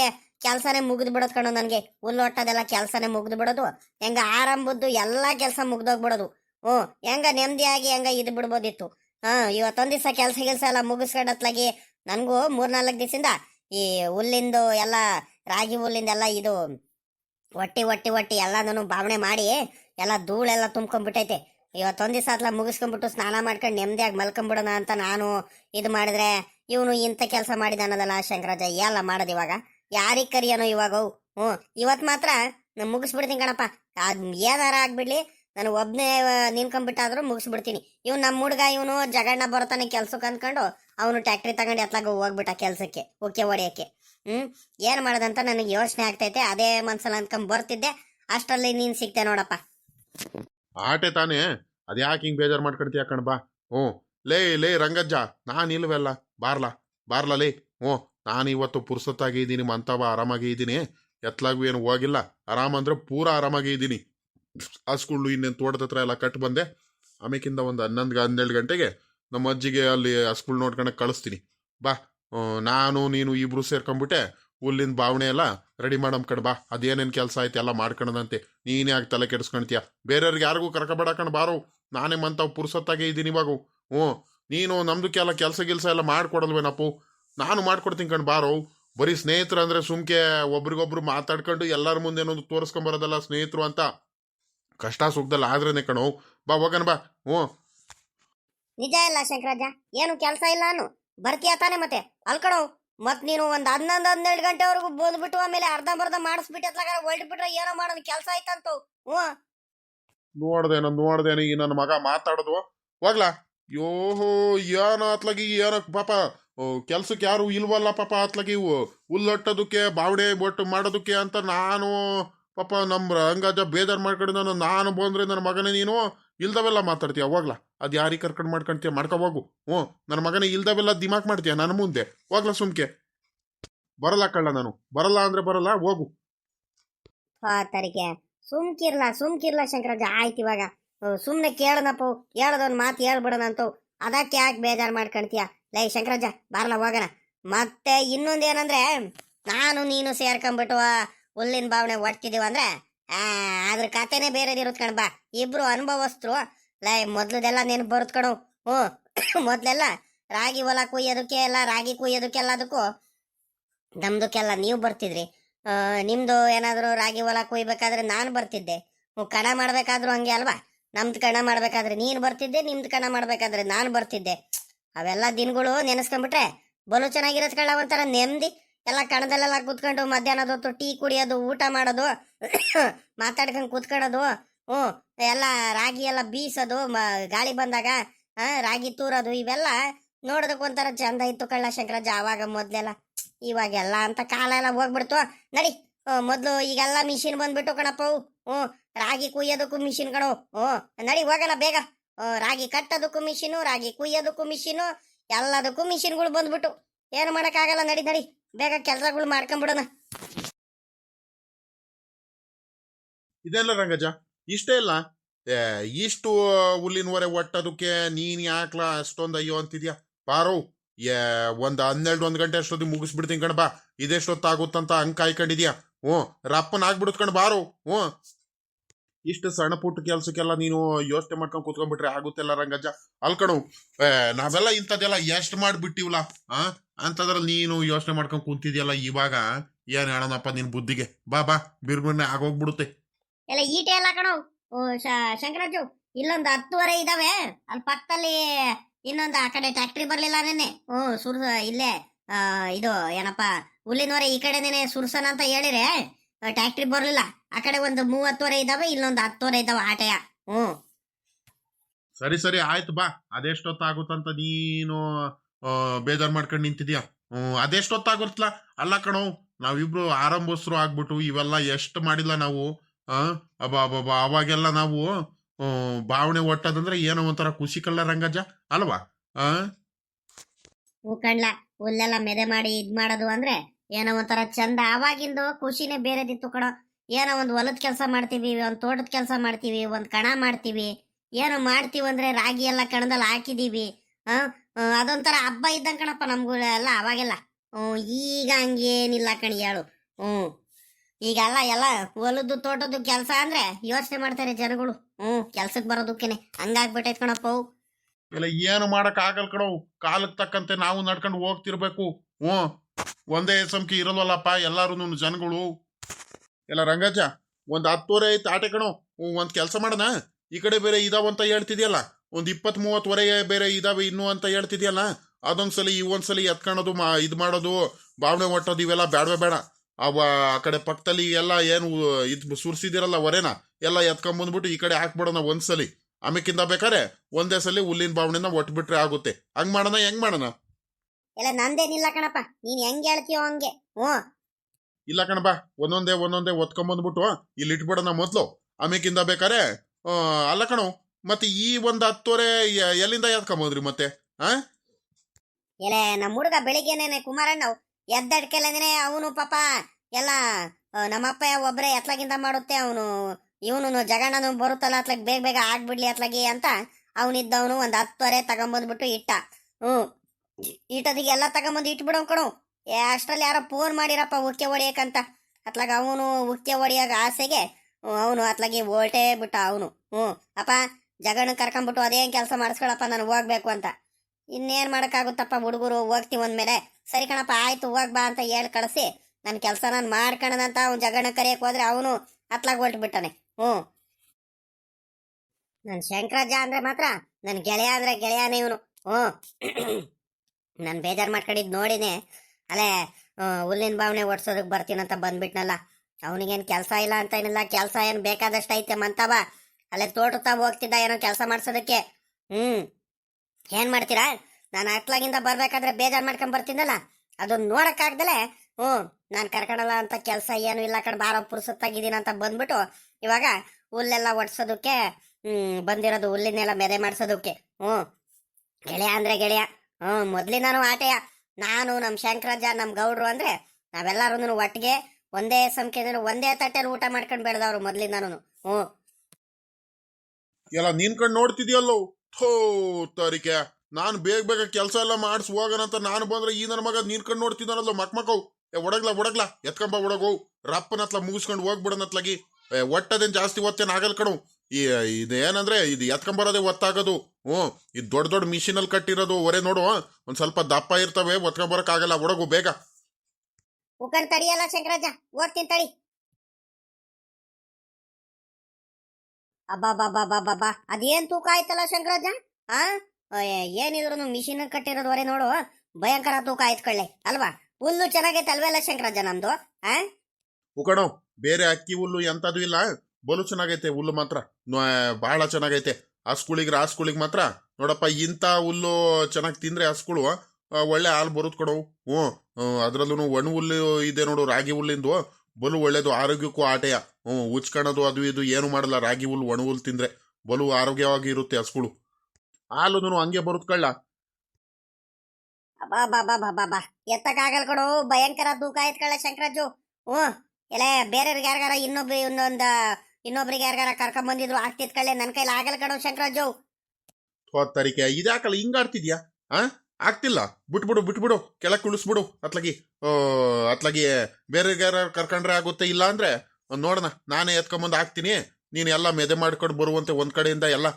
ಕೆಲ್ಸನೇ ಮುಗಿದು ಬಿಡೋದು ಕಣೋ ನನಗೆ. ಹುಲ್ಲೊಟ್ಟದೆಲ್ಲ ಕೆಲ್ಸನೇ ಮುಗಿದು ಬಿಡೋದು. ಹೆಂಗ ಆರಂಭದ್ದು ಎಲ್ಲಾ ಕೆಲಸ ಮುಗ್ದೋಗ್ಬಿಡೋದು. ಹ್ಞೂ, ಹೆಂಗ ನೆಮ್ಮದಿಯಾಗಿ ಹೆಂಗ ಇದು ಬಿಡ್ಬೋದಿತ್ತು. ಹಾ, ಇವತ್ತೊಂದ್ ದಿವಸ ಕೆಲಸ ಗಿಲ್ಸ ಎಲ್ಲ ಮುಗಿಸ್ಕೊಂಡತ್ಲಾಗಿ ನನಗೂ ಮೂರ್ನಾಲ್ಕು ದಿವಸದಿಂದ ಈ ಹುಲ್ಲಿಂದು ಎಲ್ಲ ರಾಗಿ ಹುಲ್ಲಿಂದೆಲ್ಲ ಇದು ಒಟ್ಟಿ ಒಟ್ಟಿ ಒಟ್ಟಿ ಎಲ್ಲದನ್ನು ಭಾವನೆ ಮಾಡಿ ಎಲ್ಲ ಧೂಳೆಲ್ಲ ತುಂಬ್ಕೊಂಡ್ಬಿಟ್ಟೈತೆ. ಇವತ್ತೊಂದು ದಿವಸ ಅತ್ಲ ಮುಗಿಸ್ಕೊಂಡ್ಬಿಟ್ಟು ಸ್ನಾನ ಮಾಡ್ಕೊಂಡು ನೆಮ್ಮದಿಯಾಗಿ ಮಲ್ಕೊಂಬಿಡೋಣ ಅಂತ ನಾನು ಇದು ಮಾಡಿದ್ರೆ ಇವನು ಇಂಥ ಕೆಲಸ ಮಾಡಿದಾನದಲ್ಲ ಶಂಕರಾಜ ಎಲ್ಲ ಮಾಡೋದು ಇವಾಗ? ಯಾರಿಗೆ ಕರಿಯನೋ ಇವಾಗ ಹ್ಞೂ, ಇವತ್ತು ಮಾತ್ರ ನಾನು ಮುಗಿಸ್ಬಿಡ್ತೀನಿ ಕಣಪ್ಪ. ಅದು ಏನಾರ ಆಗಿಬಿಡ್ಲಿ, ನಾನು ಒಬ್ಬನೇ ನಿನ್ಕೊಂಡ್ಬಿಟ್ಟಾದ್ರೂ ಮುಗಿಸ್ಬಿಡ್ತೀನಿ. ಇವ್ನು ನಮ್ಮ ಹುಡುಗ, ಇವನು ಜಗಣ್ಣ ಬರ್ತಾನೆ ಕೆಲ್ಸಕ್ಕೆ ಅಂದ್ಕೊಂಡು ಅವನು ಟ್ಯಾಕ್ಟ್ರಿ ತಗೊಂಡು ಎತ್ಲಾಗ ಹೋಗ್ಬಿಟ್ಟ ಕೆಲಸಕ್ಕೆ ಓಕೆ ಹೊಡಿಯಕ್ಕೆ. ಹ್ಮ್? ಏನ್ ಮಾಡದಂತ ನನಗೆ ಯೋಚನೆ ಆಗ್ತೈತೆ. ಅದೇ ಮನ್ಸಲ್ಲಿ ಅನ್ಕೊಂಡ್ ಬರ್ತಿದ್ದೆ. ಅಷ್ಟರಲ್ಲಿ ನೀನ್ ಸಿಗ್ತೆ ನೋಡಪ್ಪ. ಆಟೆ ತಾನೇ? ಅದ್ಯಾಕೆ ಹಿಂಗ್ ಬೇಜಾರು ಮಾಡ್ಕೊಡ್ತೀಯ ಕಣ್ ಬಾ. ಹ್ಞೂ ಲೇ ಲೇ, ರಂಗಜ್ಜ, ನಾನು ಇಲ್ವಲ್ಲ. ಬಾರ್ಲಾ ಬಾರ್ಲಾ, ಲೇ. ಹ್ಞೂ ನಾನು ಇವತ್ತು ಪುರ್ಸತ್ತಾಗಿ ಇದ್ದೀನಿ ಮಂತವ ಆರಾಮಾಗಿ ಇದ್ದೀನಿ ಎತ್ಲಾಗೂ ಏನು ಹೋಗಿಲ್ಲ. ಆರಾಮಂದ್ರೆ ಪೂರಾ ಆರಾಮಾಗಿ ಇದ್ದೀನಿ ಹಸ್ಗಳು ಇನ್ನೇನು ತೋಟದ ಹತ್ರ ಎಲ್ಲ ಕಟ್ ಬಂದೆ. ಆಮೇಕಿಂದ ಒಂದು ಹನ್ನೊಂದು ಹನ್ನೆರಡು ಗಂಟೆಗೆ ನಮ್ಮ ಅಜ್ಜಿಗೆ ಅಲ್ಲಿ ಹಸ್ಕುಳ್ ನೋಡ್ಕೊಳಕ್ಕೆ ಕಳಿಸ್ತೀನಿ. ಬಾ. ನಾನು, ನೀನು ಇಬ್ರು ಸೇರ್ಕೊಂಡ್ಬಿಟ್ಟೆ, ಹುಲ್ಲಿನ ಭಾವನೆ ಎಲ್ಲ ರೆಡಿ ಮಾಡಮ್ ಕಣ್ ಬಾ. ಅದೇನೇನು ಕೆಲಸ ಐತೆ ಎಲ್ಲ ಮಾಡ್ಕೊಳದಂತೆ ನೀನೇ ಆಗಿ ತಲೆ ಕೆಡಿಸ್ಕೊಳ್ತೀಯ ಬೇರೆಯವ್ರಿಗೆ ಯಾರಿಗೂ ಕರ್ಕೊಬೇಡ ಕಣ್ ಬಾರೋ. ನಾನೇ ಮಂತಾವ್ ಪುರ್ಸೊತ್ತಾಗೆ ಇದ್ದೀನಿ ಇವಾಗ ಹ್ಞೂ. ನೀನು ನಮ್ದಕ್ಕೆಲ್ಲ ಕೆಲಸ ಗಿಲ್ಸ ಎಲ್ಲ ಮಾಡ್ಕೊಡಲ್ವೇನಪ್ಪು? ನಾನು ಮಾಡ್ಕೊಡ್ತೀನಿ ಕಣ್ ಬಾರೋ. ಬರೀ ಸ್ನೇಹಿತರು ಅಂದ್ರೆ ಸುಮ್ಕೆ ಒಬ್ರಿಗೊಬ್ರು ಮಾತಾಡ್ಕೊಂಡು ಎಲ್ಲರ ಮುಂದೆ ಏನೊಂದು ತೋರಿಸ್ಕೊಂಬರೋದಲ್ಲ ಸ್ನೇಹಿತರು ಅಂತ? ಕಷ್ಟ ಸುಖದಲ್ಲಿ ಆದ್ರೇನೆ ಕಣೋ. ಬಾ, ಹೋಗಣ ಬಾ. ಹ್ಞೂ. ನಿಜ ಇಲ್ಲ ಶಂಕರಾಜ ಏನು ಕೆಲಸ ಇಲ್ಲ ಅನ್ನು ಬರ್ತೀಯ ತಾನೆ ಮತ್ತೆ? ಅಲ್ಕಣು ಮತ್ ನೀನು ಒಂದ್ ಹನ್ನೊಂದ್, ಹನ್ನೆರಡು ಗಂಟೆವರೆಗೂ ಬಂದ್ಬಿಟ್ಟು ಆಮೇಲೆ ಅರ್ಧಂಬರ್ಧ ಮಾಡಿಸ್ಬಿಟ್ಟು ಅತ್ಲಾಗ ಬಿಟ್ರೆ ಏನೋ ಮಾಡೋದು ಕೆಲಸ ಆಯ್ತಂತು. ಹ್ಞೂ. ನೋಡ್ದೇನ ನೋಡ್ದೇನ ಈ ನನ್ನ ಮಗ ಮಾತಾಡೋದು. ಹೋಗ್ಲಾ? ಯೋಹೋ, ಏನೋ ಅತ್ಲಾಗಿ ಏನೋ ಪಾಪ ಕೆಲ್ಸಕ್ಕೆ ಯಾರು ಇಲ್ವಲ್ಲ ಪಾಪ ಅತ್ಲಾಗಿ ಹುಲ್ಲೊಟ್ಟೋದಕ್ಕೆ ಬಾವಡೆ ಬೊಟ್ಟು ಮಾಡೋದಕ್ಕೆ ಅಂತ ನಾನು ಪಾಪ ನಮ್ಮ ರಂಗಜ ಬೇಜಾರ್ ಮಾಡ್ಕೊಂಡು ನಾನು ಬಂದ್ರೆ ನನ್ನ ಮಗನೇ ನೀನು? ಇಲ್ದವೆಲ್ಲ ಮಾತಾಡ್ತೀಯ? ಹೋಗ್ಲಾ. ಅದು ಯಾರಿಗೆ ಕರ್ಕೊಂಡು ಮಾಡ್ಕೊಂತೀಯ? ಮಾಡ್ಕೊ ಹೋಗು. ಹ್ಞೂ. ನನ್ನ ಮಗನೇ ಇಲ್ದವೆಲ್ಲ ದಿಮಾಕ್ ಮಾಡ್ತೀಯ? ನನ್ನ ಮುಂದೆ. ಹೋಗ್ಲಾ ಸುಮ್ಕೆ. ಬರಲ್ಲ ಕಳ್ಳ ನಾನು. ಬರಲ್ಲ ಅಂದ್ರೆ ಬರಲ್ಲ ಹೋಗು. ತರಿಗೆ ಸುಮ್ಕಿರ್ಲ ಸುಮ್ಕಿರ್ಲ ಶಂಕರಾಜ ಆಯ್ತು ಇವಾಗ. ಸುಮ್ಮನೆ ಕೇಳನಪ್ಪ ಹೇಳದೊಂದು ಮಾತು ಹೇಳ್ಬಿಡೋಣ ಅಂತ ಅದಕ್ಕೆ ಯಾಕೆ ಬೇಜಾರು ಮಾಡ್ಕೊಂತೀಯ? ಲೈ ಶಂಕರಾಜ ಬಾರಲ್ಲ ಹೋಗೋಣ. ಮತ್ತೆ ಇನ್ನೊಂದೇನಂದ್ರೆ ನಾನು ನೀನು ಸೇರ್ಕೊಂಬಿಟ್ಟು ಹುಲ್ಲಿನ ಭಾವನೆ ಆ, ಅದ್ರ ಕತೆನೇ ಬೇರೆದಿರುತ್ತೆ ಕಣ್ ಬಾ. ಇಬ್ರು ಅನುಭವಸ್ತರು ಲೈ, ಮೊದ್ಲದೆಲ್ಲ ನೀನು ಬರುತ್ ಕಣು. ಹ್ಞೂ, ಮೊದ್ಲೆಲ್ಲ ರಾಗಿ ಹೊಲ ಕುಯ್ಯೋದಕ್ಕೆ ಎಲ್ಲ, ರಾಗಿ ಕುಯ್ಯೋದಕ್ಕೆ ಎಲ್ಲದಕ್ಕೂ ನಮ್ದಕ್ಕೆಲ್ಲ ನೀವು ಬರ್ತಿದ್ರಿ. ನಿಮ್ಮದು ಏನಾದರೂ ರಾಗಿ ಹೊಲ ಕುಯ್ಬೇಕಾದ್ರೆ ನಾನು ಬರ್ತಿದ್ದೆ. ಕಣ ಮಾಡಬೇಕಾದ್ರೂ ಹಂಗೆ ಅಲ್ವಾ? ನಮ್ದು ಕಣ ಮಾಡ್ಬೇಕಾದ್ರೆ ನೀನು ಬರ್ತಿದ್ದೆ, ನಿಮ್ದು ಕಣ ಮಾಡ್ಬೇಕಾದ್ರೆ ನಾನು ಬರ್ತಿದ್ದೆ. ಅವೆಲ್ಲ ದಿನಗಳು ನೆನೆಸ್ಕೊಂಡ್ಬಿಟ್ರೆ ಬಲು ಚೆನ್ನಾಗಿರೋದು ಕಣ ಒಂಥರ ನೆಮ್ಮದಿ ಎಲ್ಲ ಕಣದಲ್ಲೆಲ್ಲ ಕೂತ್ಕೊಂಡು ಮಧ್ಯಾಹ್ನದ ಹೊತ್ತು ಟೀ ಕುಡಿಯೋದು, ಊಟ ಮಾಡೋದು, ಮಾತಾಡ್ಕೊಂಡು ಕೂತ್ಕೊಳ್ಳೋದು, ಹ್ಞೂ, ಎಲ್ಲ ರಾಗಿ ಎಲ್ಲ ಬೀಸೋದು, ಮ, ಗಾಳಿ ಬಂದಾಗ ರಾಗಿ ತೂರೋದು, ಇವೆಲ್ಲ ನೋಡೋದಕ್ಕೆ ಒಂಥರ ಚಂದ ಇತ್ತು ಕಳ್ಳ ಶಂಕರಾಜ ಆವಾಗ ಮೊದಲೆಲ್ಲ. ಇವಾಗೆಲ್ಲ ಅಂತ ಕಾಲ ಎಲ್ಲ ಹೋಗ್ಬಿಡ್ತು. ನಡಿ ಮೊದಲು ಈಗೆಲ್ಲ ಮಿಷಿನ್ ಬಂದ್ಬಿಟ್ಟು ಕಣಪ್ಪ. ಹ್ಞೂ, ರಾಗಿ ಕುಯ್ಯೋದಕ್ಕೂ ಮಿಷಿನ್ ಕಣು, ಹ್ಞೂ, ನಡಿ ಹೋಗೋಣ ಬೇಗ. ರಾಗಿ ಕಟ್ಟೋದಕ್ಕೂ ಮಿಷಿನು, ರಾಗಿ ಕುಯ್ಯೋದಕ್ಕೂ ಮಿಷಿನು, ಎಲ್ಲದಕ್ಕೂ ಮಿಷಿನ್ಗಳು ಬಂದ್ಬಿಟ್ಟು. ಏನು ಮಾಡೋಕ್ಕಾಗಲ್ಲ, ನಡಿ ನಡಿ. ಬೇಗ ಕೆಲಸಗಳು ಮಾಡ್ಕೊಂಬಿಡೋಣ. ಇದೆಲ್ಲ ರಂಗಜ ಇಷ್ಟೇ ಇಲ್ಲ. ಏ, ಇಷ್ಟು ಹುಲ್ಲಿನವರೆ ಒಟ್ಟೋದಕ್ಕೆ ನೀನ್ ಯಾಕ್ಲಾ ಅಷ್ಟೊಂದು ಅಯ್ಯೋ ಅಂತಿದ್ಯಾ? ಏ, ಒಂದ್ ಹನ್ನೆರಡು ಒಂದ್ ಗಂಟೆ ಅಷ್ಟೊತ್ತಿಗೆ ಮುಗಿಸ್ಬಿಡ್ತೀನಿ ಕಣ ಬಾ. ಇದೆಷ್ಟೊತ್ತಾಗುತ್ತಂತ ಹಂಗ್ ಕಾಯ್ಕೊಂಡಿದ್ಯಾ ಹ್ಞೂ, ರಪ್ಪನ್ ಆಗ್ಬಿಡುತ್ ಕಣ ಬಾರೋ. ಹ್ಞೂ. ಇಷ್ಟು ಸಣ್ಣ ಪುಟ್ಟ ಕೆಲ್ಸಕ್ಕೆಲ್ಲ ನೀನು ಯೋಚನೆ ಮಾಡ್ಕೊಂಡು ಕೂತ್ಕೊಂಡ್ಬಿಟ್ರೆ ಆಗುತ್ತೆಲ್ಲ ರಂಗಜ್ಜ. ಅಲ್ಕಣು ನಾವೆಲ್ಲ ಇಂಥದ್ದೆಲ್ಲ ಎಷ್ಟು ಮಾಡಿಬಿಟ್ಟಿವಲ್ಲ ಆ? ಅಂತದ್ರಲ್ಲಿ ನೀನು ಯೋಚನೆ ಮಾಡ್ಕೊಂಡು ಕುಂತಿದ್ಯಲ್ಲ ಇವಾಗ? ಏನ್ ಹೇಳೋಣಪ್ಪ ನಿನ್ ಬುದ್ಧಿಗೆ? ಬಾ ಬಾ. ಬಿರ್ಬಿರ್ನೆ ಆಗೋಗ್ಬಿಡುತ್ತೆ. ಎಲ್ಲ ಈಟೆ ಎಲ್ಲ ಕಣೋ. ಓ ಶಂಕರಾಜು, ಇಲ್ಲೊಂದು ಹತ್ತುವರೆ ಇದಾವೆ. ಅಲ್ಲಿ ಪಕ್ಕದಲ್ಲಿ ಇನ್ನೊಂದು ಆ ಕಡೆ ಟ್ಯಾಕ್ಟ್ರಿ ಬರ್ಲಿಲ್ಲ ನೆನ್ನೆ. ಹ್ಞೂ ಸುರ್ಸ, ಇಲ್ಲೇ ಇದು, ಏನಪ್ಪ, ಹುಲ್ಲಿನವರೆ ಈ ಕಡೆನೇನೆ ಸುರ್ಸನ ಅಂತ ಹೇಳಿರೆ. ಟ್ಯಾಕ್ಟ್ರಿ ಬರ್ಲಿಲ್ಲ. ಆ ಕಡೆ ಒಂದು ಮೂವತ್ತುವರೆ ಇದಾವೆ ಇಲ್ಲೊಂದು ಹತ್ತುವರೆ ಇದಾವೆ ಆಟೆಯ. ಹ್ಞೂ ಸರಿ ಸರಿ ಆಯ್ತು ಬಾ. ಅದೆಷ್ಟೊತ್ತಾಗುತ್ತಂತ ನೀನು ಬೇಜಾರು ಮಾಡ್ಕೊಂಡು ನಿಂತಿದ್ಯಾ? ಹ್ಮ್ ಅದೆಷ್ಟೊತ್ತಾಗುತ್ತಲ್ಲ ಅಲ್ಲ ಕಣೋ ನಾವಿಬ್ರು ಆರಂಭಸ್ರು ಆಗ್ಬಿಟ್ಟು ಇವೆಲ್ಲ ಎಷ್ಟು ಮಾಡಿಲ್ಲ ನಾವು ಅಬ್ಬಾ ಅವಾಗೆಲ್ಲ ನಾವು ಭಾವನೆ ಒಟ್ಟದಂದ್ರೆ ಏನೋ ಒಂಥರ ಖುಷಿ ಕಳ್ಳ ರಂಗಜ್ಜ ಅಲ್ವಾ? ಆ? ಕಣ್ಲಾ ಕಣ್ಲ ಹುಲ್ಲೆಲ್ಲ ಮೆದೆ ಮಾಡಿ ಇದ್ ಮಾಡೋದು ಅಂದ್ರೆ ಏನೋ ಒಂಥರ ಚಂದ. ಆವಾಗಿಂದು ಖುಷಿನೇ ಬೇರೆದಿತ್ತು ಕಣೋ. ಏನೋ ಒಂದು ಹೊಲದ ಕೆಲಸ ಮಾಡ್ತೀವಿ ಒಂದು ತೋಟದ ಕೆಲಸ ಮಾಡ್ತೀವಿ ಒಂದು ಕಣ ಮಾಡ್ತೀವಿ. ಏನೋ ಮಾಡ್ತೀವಿ ಅಂದ್ರೆ ರಾಗಿ ಎಲ್ಲ ಕಣದಲ್ಲಿ ಆ, ಅದೊಂಥರ ಹಬ್ಬ ಇದ್ದಂಗೆ ಕಣಪ್ಪ ನಮಗೂ ಎಲ್ಲ ಅವಾಗೆಲ್ಲ. ಈಗ ಹಂಗೇನಿಲ್ಲ ಕಣಿ ಹೇಳು ಹ್ಞೂ ಈಗೆಲ್ಲ ಎಲ್ಲ ಹೊಲದ್ದು ತೋಟದ್ದು ಕೆಲಸ ಅಂದ್ರೆ ಯೋಚನೆ ಮಾಡ್ತಾರೆ ಜನಗಳು. ಹ್ಞೂ ಕೆಲ್ಸಕ್ಕೆ ಬರೋದಕ್ಕೇನೆ. ಹಂಗಾಗ್ಬಿಟ್ಟೈತೆ ಕಣಪ್ಪ ಅವು. ಇಲ್ಲ ಏನು ಮಾಡೋಕ್ಕಾಗಲ್ಲ ಕಣವು ಕಣೋ. ಕಾಲಕ್ಕೆ ತಕ್ಕಂತೆ ನಾವು ನಡ್ಕೊಂಡು ಹೋಗ್ತಿರ್ಬೇಕು. ಹ್ಞೂ. ಒಂದೇ ಸಂಖ್ಯೆ ಇರಲ್ವಲ್ಲಪ್ಪ ಎಲ್ಲಾರು ಜನಗಳು. ಎಲ್ಲ ರಂಗಜ ಒಂದು ಹತ್ತುವರೆ ಐತೆ, ಆಟ ಕಣೋ ಒಂದು ಕೆಲಸ ಮಾಡೋಣ? ಈ ಕಡೆ ಬೇರೆ ಇದಾವಂತ ಹೇಳ್ತಿದ್ಯಲ್ಲ? ಒಂದು ಇಪ್ಪತ್ ವರೆ ಬೇರೆ ಇದಾವೆ ಇನ್ನು ಅಂತ ಹೇಳ್ತಿದ್ಯಲ್ಲ? ಅದೊಂದ್ಸಲಿ ಈ ಒಂದ್ಸಲಿ ಎತ್ಕೊಳ್ಳೋದು ಮಾ, ಇದು ಮಾಡೋದು, ಬಾವಣೆ ಒಟ್ಟೋದು ಇವೆಲ್ಲ ಬೇಡವೇ ಬೇಡ. ಅವ ಆ ಕಡೆ ಪಕ್ಕದಲ್ಲಿ ಎಲ್ಲ ಏನು, ಇದು ಸುರ್ಸಿದಿರಲ್ಲ ಹೊರೇನ ಎಲ್ಲ ಎತ್ಕೊಂಬಂದ್ಬಿಟ್ಟು ಈ ಕಡೆ ಹಾಕ್ಬಿಡೋಣ ಒಂದ್ಸಲಿ. ಆಮೇಕಿಂದ ಬೇಕಾರೆ ಒಂದೇ ಸಲ ಹುಲ್ಲಿನ ಬಾವಣಿನ ಒಟ್ಬಿಟ್ರೆ ಆಗುತ್ತೆ. ಹಂಗೆ ಮಾಡೋಣ, ಹೆಂಗೆ ಮಾಡೋಣ? ಎಲ್ಲ ನಂದೇನಿಲ್ಲ ಕಣಪ್ಪ. ನೀನ್ ಹೆಂಗ್ ಹೇಳ್ತೀಯೋ ಹಂಗೆ. ಹ್ಞೂ. ಇಲ್ಲ ಕಣಪ್ಪ ಒಂದೊಂದೇ ಒಂದೊಂದೇ ಒತ್ಕೊಂಬಂದ್ಬಿಟ್ಟು ಇಲ್ಲಿ ಇಟ್ಬಿಡೋಣ ಮೊದ್ಲು. ಆಮೇಕಿಂದ ಬೇಕಾರೆ ಆ, ಅಲ್ಲ ಕಣೋ ಮತ್ತೆ ಈ ಒಂದು ಹತ್ತುವರೆ ಎ- ಎಲ್ಲಿಂದ ಎತ್ಕೊಂಬಂದ್ರಿ ಮತ್ತೆ ಎಲೆ ನಮ್ಮ ಹುಡುಗ ಬೆಳಿಗ್ಗೆನೇನೆ ಕುಮಾರಣ್ಣ ಎದ್ದಡ್ಕೆಲ್ಲಂದ್ರೆ ಅವನು ಪಾಪ ಎಲ್ಲ ಆ, ನಮ್ಮಪ್ಪ ಒಬ್ಬರೇ ಎತ್ಲಾಗಿಂದ ಮಾಡುತ್ತೆ ಅವನು ಇವನು ಜಗಣ್ಣನು ಬರುತ್ತಲ್ಲ ಅತ್ಲಾಗ ಬೇಗ ಬೇಗ ಆಗ್ಬಿಡ್ಲಿ ಅತ್ಲಾಗಿ ಅಂತ ಅವನಿದ್ದವನು ಒಂದು ಹತ್ತುವರೆ ತಗೊಂಬಂದ್ಬಿಟ್ಟು ಇಟ್ಟ. ಹ್ಞೂ. ಇಟ್ಟದಿಗೆ ಎಲ್ಲ ತಗೊಂಬಂದು ಕಣು. ಏ, ಅಷ್ಟ್ರಲ್ಲಿ ಯಾರೋ ಫೋನ್ ಮಾಡಿರಪ್ಪ ಉಕ್ಕೆ ಹೊಡಿಯಕ್ಕಂತ ಅತ್ಲಾಗ ಅವನು ಉಕ್ಕೆ ಹೊಡಿಯೋಕೆ ಆಸೆಗೆ ಅವನು ಅತ್ಲಾಗಿ ಓಲ್ಟೇ ಬಿಟ್ಟ ಅವನು. ಹ್ಞೂ ಅಪ್ಪ ಜಗಣ್ಣ ಕರ್ಕೊಂಬಿಟ್ಟು ಅದೇನು ಕೆಲಸ ಮಾಡಿಸ್ಕೊಳಪ್ಪ, ನಾನು ಹೋಗ್ಬೇಕು ಅಂತ. ಇನ್ನೇನ್ ಮಾಡೋಕ್ಕಾಗುತ್ತಪ್ಪ ಹುಡುಗರು ಹೋಗ್ತೀವಿ ಅಂದ್ಮೇಲೆ ಸರಿ ಕಣಪ್ಪ, ಆಯ್ತು ಹೋಗ್ಬಾ ಅಂತ ಹೇಳಿ ಕಳಿಸಿ ನನ್ನ ಕೆಲಸ ನಾನು ಮಾಡ್ಕೊಳ್ಳೋದಂತ ಅವ್ನು ಜಗಣ ಕರೆಯಕ್ಕೆ ಹೋದ್ರೆ ಅವನು ಅತ್ಲಾಗ ಹೊರ್ಟ್ಬಿಟ್ಟಾನೆ. ಹ್ಞೂ ನನ್ನ ಶಂಕರಾಜ ಅಂದ್ರೆ ಮಾತ್ರ ನನ್ನ ಗೆಳೆಯ ಅಂದ್ರೆ ಗೆಳೆಯನೇ ಇವನು. ಹ್ಞೂ ನಾನು ಬೇಜಾರು ಮಾಡ್ಕೊಂಡಿದ್ ನೋಡಿನಿ. ಅಲ್ಲೇ ಹುಲ್ಲಿನ ಭಾವನೆ ಓಡ್ಸೋದಕ್ ಬರ್ತೀನಂತ ಬಂದ್ಬಿಟ್ನಲ್ಲ. ಅವನಿಗೇನು ಕೆಲಸ ಇಲ್ಲ ಅಂತ ಏನಿಲ್ಲ, ಕೆಲಸ ಏನು ಬೇಕಾದಷ್ಟು ಐತೆ ಮಂತವ. ಅಲ್ಲೇ ತೋಟದ ಹೋಗ್ತಿದ್ದ ಏನೋ ಕೆಲಸ ಮಾಡ್ಸೋದಕ್ಕೆ. ಹ್ಮ್. ಏನ್ ಮಾಡ್ತೀರಾ? ನಾನು ಅಟ್ಲಾಗಿಂದ ಬರ್ಬೇಕಾದ್ರೆ ಬೇಜಾರು ಮಾಡ್ಕೊಂಡ್ ಬರ್ತೀನಲ್ಲ. ಅದನ್ನ ನೋಡಕ್ಕಾಗ್ದಲೆ ಹ್ಞೂ, ನಾನು ಕರ್ಕೊಳಲ್ಲ ಅಂತ ಕೆಲಸ ಏನು ಇಲ್ಲ ಕಡೆ ಬಾರೋ ಪುರುಸತ್ತಾಗಿದ್ದೀನಿ ಅಂತ ಬಂದ್ಬಿಟ್ಟು ಇವಾಗ ಹುಲ್ಲೆಲ್ಲ ಒಡ್ಸೋದಕ್ಕೆ ಬಂದಿರೋದು ಹುಲ್ಲಿನೆಲ್ಲ ಮೆದೆ ಮಾಡ್ಸೋದಕ್ಕೆ. ಹ್ಞೂ. ಗೆಳೆಯ ಅಂದ್ರೆ ಗೆಳೆಯ. ಹ್ಞೂ ನಾನು ಆಟೆಯ. ನಾನು ನಮ್ಮ ಶಂಕರಾಜ ನಮ್ಮ ಗೌಡ್ರು ಅಂದ್ರೆ ನಾವೆಲ್ಲರೂ ಒಟ್ಟಿಗೆ ಒಂದೇ ಸಂಖ್ಯೆದಲ್ಲಿ ಒಂದೇ ತಟ್ಟೆಲಿ ಊಟ ಮಾಡ್ಕೊಂಡು ಬೆಳೆದವ್ರು ಮೊದ್ಲಿಂದಾನು ಹ್ಮ್ ಎಲ್ಲ ನಿನ್ ಕಣ್ ನೋಡ್ತಿದ್ಯಲ್ಲೋ? ಥೋ, ತಾರಿಕೆ. ನಾನು ಬೇಗ ಬೇಗ ಕೆಲಸ ಎಲ್ಲ ಮಾಡಿಸ್ ಹೋಗೋಣಂತ ನಾನು ಬಂದ್ರೆ ಈ ನನ್ನ ಮಗ ನೀನ್ ಕಣ್ ನೋಡ್ತಿದ್ದಾನಲ್ಲೋ ಮಕ್ ಮಕ್ಕವು ಏ, ಒಡಗ್ಲಾ ಒಡಗ್ಲಾ. ಎತ್ಕೊಂಬ ಒಡಗೋ. ರಪ್ಪನತ್ಲ ಮುಗಿಸ್ಕೊಂಡು ಹೋಗ್ಬಿಡನತ್ಲಾಗಿ ಒಟ್ಟದೇನ್ ಜಾಸ್ತಿ ಓದ್ತೇನೆ ಆಗಲ್ ಕಣು. ಈ, ಇದೇನಂದ್ರೆ, ಇದು ಎತ್ಕೊಂಬರೋದೇ ಒತ್ತಾಗೋದು. ಹ್ಞೂ ಈ ದೊಡ್ಡ ದೊಡ್ಡ ಮಿಷಿನಲ್ಲಿ ಕಟ್ಟಿರೋದು ಒರೆ ನೋಡು ಒಂದ್ ಸ್ವಲ್ಪ ದಪ್ಪ ಇರ್ತವೆ ಒತ್ಕೊಂಬರಕ್ ಆಗಲ್ಲ ಒಡಗು ಬೇಗ. ಉಕನ್ ತಡಿಯಲ್ಲ ಶಂಕರಾಜ ಹೋಗ್ತೀನಿ ತಡಿ. ಅಬ್ಬಾ ಅದೇನ್ ತೂಕ ಆಯ್ತಲ್ಲ ಶಂಕರಾಜ ಆ? ಏನಿದ್ರು ಮಿಷಿನ್ ಕಟ್ಟಿರೋದು ಒರೆ ನೋಡು ಭಯಂಕರ ತೂಕ ಆಯ್ತು ಕಳ್ಳೆ ಅಲ್ವಾ? ಹುಲ್ಲು ಚೆನ್ನಾಗೈತೆ ಅಲ್ವಲ್ಲ ಶಂಕರಾಜ ನಮ್ದು ಆ? ಉಕಣೋ ಬೇರೆ ಅಕ್ಕಿ ಹುಲ್ಲು ಎಂತದು ಇಲ್ಲ ಬಲು ಚೆನ್ನಾಗೈತೆ ಹುಲ್ಲು ಮಾತ್ರ ಬಹಳ ಚೆನ್ನಾಗೈತೆ. ಹಸ್ಗುಳಿಗ್ರ ಹಸ್ಗಳಿಗೆ ಮಾತ್ರ? ನೋಡಪ್ಪ, ಇಂಥ ಹುಲ್ಲು ಚೆನ್ನಾಗಿ ತಿಂದ್ರೆ ಹಸ್ಗಳು ಒಳ್ಳೆ ಹಾಲು ಬರುತ್ತೆ ಕೊಡವು ಹ್ಞೂ ಅದರಲ್ಲೂ ಒಣ ಹುಲ್ಲು ಇದೆ ನೋಡು, ರಾಗಿ ಹುಲ್ಲಿಂದು. ಬಲು ಒಳ್ಳೇದು, ಆರೋಗ್ಯಕ್ಕೂ ಆಟೆಯ. ಹ್ಞೂ, ಉಚ್ಕಣದು, ಅದು ಇದು, ಏನು ಮಾಡಲ್ಲ. ರಾಗಿ ಹುಲ್ಲು, ಒಣ ಹುಲ್ಲು ತಿಂದರೆ ಬಲು ಆರೋಗ್ಯವಾಗಿ ಇರುತ್ತೆ ಹಸ್ಗಳು ಹಾಲು ಹಂಗೆ ಬರುತ್ತೆ ಕಳ್ಳ. ಅಬ್ಬಾ ಎತ್ತಕ್ಕಾಗಲ್ ಕೊಡು. ಭಯಂಕರ ತೂಕ ಆಯ್ತು ಕಳ್ಳ ಶಂಕರಾಜು ಹ್ಞೂ ಎಲ್ಲ ಬೇರೆಯವ್ರಿಗೆ ಯಾರಿಗಾರ ಇನ್ನೊಬ್ಬ ಇನ್ನೊಂದ ಇನ್ನೊಬ್ರಿಗೆ ಯಾರಿಗಾರ ಕರ್ಕೊಂಡ್ ಬಂದಿದ್ರು ಆಗ್ತಿದ್ ಕಳೆ ನನ್ ಕೈಲಿ ಆಗಲ್ಲ ಕಣೋ ಶಂಕರಾಜು ತರಿಕೆ ಹಿಂಗ ಹಿಂಗಾಡ್ತಿದ್ಯಾ ಆ? ಆಗ್ತಿಲ್ಲ. ಬಿಟ್ಬಿಡು ಬಿಟ್ಬಿಡು. ಕೆಳಕ್ ಕುಳಿಸ್ಬಿಡು. ಅತ್ಲಗಿ ಅತ್ಲಗಿ ಬೇರೆ ಯಾರ ಕರ್ಕೊಂಡ್ರೆ ಆಗುತ್ತೆ ಇಲ್ಲ ಅಂದ್ರೆ, ನೋಡೋಣ, ನಾನೇ ಎತ್ಕೊಂಬಂದು ಹಾಕ್ತೀನಿ. ನೀನು ಎಲ್ಲ ಮೆದೆ ಮಾಡ್ಕೊಂಡು ಬರುವಂತೆ ಒಂದ್ ಕಡೆಯಿಂದ ಎಲ್ಲ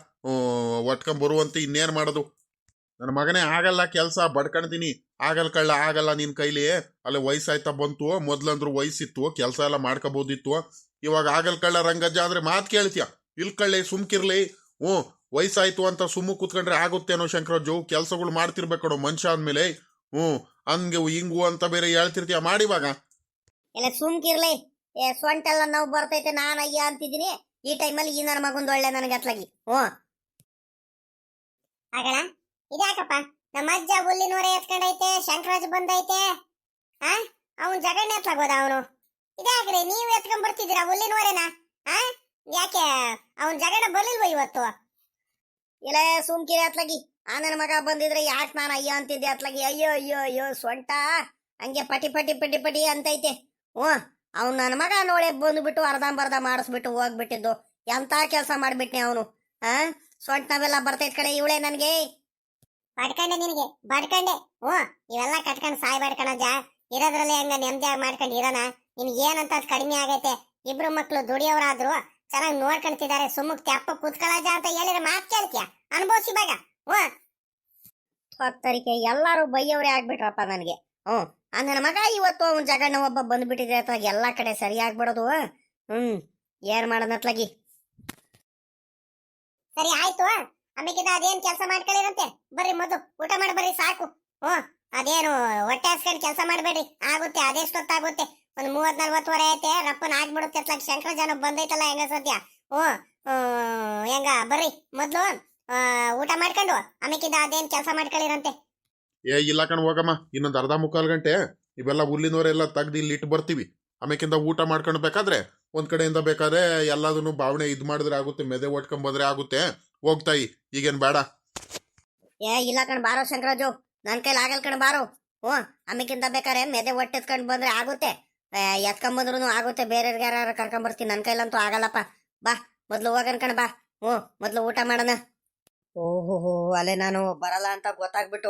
ಒಟ್ಕೊಂಡ್ ಬರುವಂತೆ ಇನ್ನೇನ್ ಮಾಡೋದು? ನನ್ನ ಮಗನೇ ಆಗಲ್ಲ ಕೆಲಸ ಬಡ್ಕೊಂತೀನಿ ಆಗಲ್ಲ ಕಳ್ಳ, ಆಗಲ್ಲ ನಿನ್ನ ಕೈಲಿ. ಅಲ್ಲೇ ವಯಸ್ಸಾಯ್ತಾ ಬಂತು, ಮೊದ್ಲಂದ್ರು ವಯಸ್ಸಿತ್ತು, ಕೆಲಸ ಎಲ್ಲ ಮಾಡ್ಕೋಬೋದಿತ್ತು. ಇವಾಗ ಆಗಲ್ ಕಳ್ಳ ರಂಗಜ್ಜ ಅಂದ್ರೆ ಮಾತ್ ಕೇಳ್ತೀಯ. ಇಲ್ ಕಳ್ಳಿ ಸುಮ್ಕಿರ್ಲಿ, ಹ್ಞೂ ವಯಸ್ಸಾಯ್ತು ಅಂತ ಸುಮ್ಮ ಕೂತ್ಕೊಂಡ್ರೆ ಆಗುತ್ತೇನೋ ಶಂಕರಾಜು ಕೆಲಸಗಳು ಮಾಡ್ತಿರ್ಬೇಕು ಮನುಷ್ಯ ಅಂದ್ಮೇಲೆ, ಹ್ಞೂ, ಹಂಗೆ ಹಿಂಗು ಅಂತ ಬೇರೆ ಹೇಳ್ತಿರ್ತೀಯ ಮಾಡಿವಾಗ. ಎಲ್ಲ ಸುಮ್ಕಿರ್ಲಿ, ಏ, ಸೊಂಟೆಲ್ಲ ನೋವು ಬರ್ತೈತೆ, ನಾನು ಅಯ್ಯ ಅಂತಿದ್ದೀನಿ, ಈ ಟೈಮಲ್ಲಿ ಈ ನನ್ನ ಮಗಂದು ಒಳ್ಳೆ ನನಗೆ ಅತ್ಲಾಗಿ ಹ್ಞೂ. ಆಗಲ್ಲ ಇದ್ಯಾಕಪ್ಪ? ನಮ್ಮ ಅಜ್ಜ ಹುಲ್ಲಿನೋರೆ ಎತ್ಕೊಂಡೈತೆ ಶಂಕರಾಜ್ ಬಂದೈತೆ, ಆ? ಅವನ್ ಜಗಣ್ಣ ಎತ್ಲಾಗೋದ ಅವನು? ಇದ್ಯಾಕ್ರಿ ನೀವು ಎತ್ಕೊಂಡ್ ಬರ್ತಿದ್ದೀರಾ ಹುಲ್ಲಿನೂರೆನ ಆ? ಯಾಕೆ ಅವನ್ ಜಗಣ ಬರ್ಲಿಲ್ವ ಇವತ್ತು? ಇಲ್ಲ ಸುಮ್ಕಿರಿ ಅತ್ಲಾಗಿ. ಆ ನನ್ನ ಮಗ ಬಂದಿದ್ರೆ ಯಾಕೆ ನಾನು ಅಯ್ಯ ಅಂತಿದ್ದೆ ಅತ್ಲಗಿ? ಅಯ್ಯೋ ಅಯ್ಯೋ ಅಯ್ಯೋ ಸೊಂಟ. ಹಂಗೆ ಪಟಿ ಪಟಿ ಪಟಿ ಪಟಿ ಅಂತೈತೆ. ಹ್ಞೂ ಅವ್ನು ನನ್ನ ಮಗ ನೋಡೆ ಬಂದ್ಬಿಟ್ಟು ಅರ್ಧಂಬರ್ಧ ಮಾಡಿಸ್ಬಿಟ್ಟು ಹೋಗ್ಬಿಟ್ಟಿದ್ದು. ಎಂತ ಕೆಲಸ ಮಾಡ್ಬಿಟ್ನೆ ಅವನು? ಆ? ಸೊಂಟ ನಾವೆಲ್ಲ ಬರ್ತೈತ್ ಕಡೆ ಇವಳೆ ನನಗೆ. ಬಡ್ಕಂಡೆ ನಿನಗೆ ಬಡ್ಕಂಡೆ. ಹ್ಞೂ ಇವೆಲ್ಲ ಕಟ್ಕೊಂಡು ಸಾಯ್ ಜಾ ಇರೋದ್ರಲ್ಲಿ ಹಂಗ ನೆಮ್ಮದಿಯಾಗಿ ಮಾಡ್ಕೊಂಡು ಇರೋಣ ನಿನ್ಗೆ ಏನಂತ ಕಡಿಮೆ ಆಗೈತೆ? ಇಬ್ರು ಮಕ್ಳು ದುಡಿಯೋರಾದ್ರು ಚೆನ್ನಾಗಿ ನೋಡ್ಕೊಂತಿದ್ದಾರೆ ಸುಮ್ಮಕ್ ತೆಪ್ಪ ಕುತ್ಕೊಳ್ಳಜ ಅಂತ ಹೇಳಿದ್ರೆ ಮಾತು ಕೇಳ್ತೀಯ? ಅನುಭವಿಸಿ ಬೇಗ. ಹ್ಞೂ. ಹತ್ತರಿಕೆ ಎಲ್ಲಾರು ಬೈಯವ್ರೆ ಆಗ್ಬಿಟ್ರಪ್ಪ ನನಗೆ. ಹ್ಞೂ. ಆ ನನ್ನ ಮಗ ಇವತ್ತು ಅವ್ನ ಜಗಣ್ಣ ಒಬ್ಬ ಬಂದ್ಬಿಟ್ಟಿದ್ರೆ ಅಥವಾ ಎಲ್ಲ ಕಡೆ ಸರಿ ಆಗ್ಬಿಡೋದು? ಹ್ಮ್ ಏನ್ ಮಾಡೋದತ್ಲಾಗಿ ಸರಿ, ಆಯ್ತು. ಆಮೇಲೆ ಅದೇನ್ ಕೆಲಸ ಮಾಡ್ಕೊಳ್ಳಿರಂತೆ ಬರ್ರಿ ಮೊದಲು. ಊಟ ಮಾಡಿ ಬರ್ರಿ, ಸಾಕು. ಹ್ಞೂ. ಅದೇನು ಹೊಟ್ಟೆ ಹಸ್ಕೊಂಡು ಕೆಲಸ ಮಾಡಬೇಡ್ರಿ. ಆಗುತ್ತೆ, ಅದೆಷ್ಟೊತ್ತಾಗುತ್ತೆ? ಒಂದು ಮೂವತ್ ನಲ್ವತ್ತುವರೆ ಐತೆ ರಪ್ಪನ ಆಗ್ಬಿಡುತ್ತೆ ಅತ್ಲಾಗ ಶಂಕರ ಜನ ಬಂದೈತಲ್ಲ ಹೆಂಗ ಸದ್ಯ. ಹ್ಞೂ ಹೆಂಗ ಬರ್ರಿ ಮೊದ್ಲು ಊಟ ಮಾಡ್ಕೊಂಡು ಆಮೇಕಿದ ಅದೇನ್ ಕೆಲಸ ಮಾಡ್ಕೊಳ್ಳಿರಂತೆ ಏ ಇಲ್ಲ ಕಣ್ ಹೋಗಮ್ಮ. ಇನ್ನೊಂದು ಅರ್ಧ ಮುಕ್ಕಾಲು ಗಂಟೆ ಇವೆಲ್ಲ ಹುಲ್ಲಿನವರೆಲ್ಲ ತೆಗ್ದು ಇಲ್ಲಿ ಇಟ್ಟು ಬರ್ತೀವಿ. ಆಮೇಕಿಂದ ಊಟ ಮಾಡ್ಕೊಂಡು ಬೇಕಾದ್ರೆ ಒಂದ್ ಕಡೆಯಿಂದ ಬೇಕಾದ್ರೆ ಎಲ್ಲದನ್ನು ಭಾವನೆ ಇದ್ ಮಾಡಿದ್ರೆ ಆಗುತ್ತೆ ಮೆದೆ ಒಟ್ಕೊಂಡ್ ಬಂದ್ರೆ ಆಗುತ್ತೆ. ಹೋಗ್ತಾಯಿ ಈಗೇನ್ ಬೇಡ. ಏ ಇಲ್ಲ ಕಣ್ ಬಾರೋ ಶಂಕರಾಜು. ನನ್ ಕೈಲಿ ಆಗಲ್ ಕಣ್ ಬಾರೋ. ಹ್ಞೂ ಆಮೇಕಿಂತ ಬೇಕಾದ್ರೆ ಮೆದೆ ಒಟ್ಟೆತ್ಕೊಂಡ್ ಬಂದ್ರೆ ಆಗುತ್ತೆ. ಎತ್ಕೊಂಬಂದ್ರು ಆಗುತ್ತೆ ಬೇರೆಯವ್ರಿಗೆ ಯಾರು ಕರ್ಕೊಂಬರ್ತೀನಿ ನನ್ನ ನನ್ ಕೈಲಂತೂ ಆಗಲ್ಲಪ್ಪ. ಬಾ, ಮೊದ್ಲು ಹೋಗನ್ ಕಣ್, ಬಾ. ಹ್ಞೂ, ಮೊದ್ಲು ಊಟ ಮಾಡೋಣ. ಓಹೋ ಅಲ್ಲೇ ನಾನು ಬರಲ್ಲ ಅಂತ ಗೊತ್ತಾಗ್ಬಿಟ್ಟು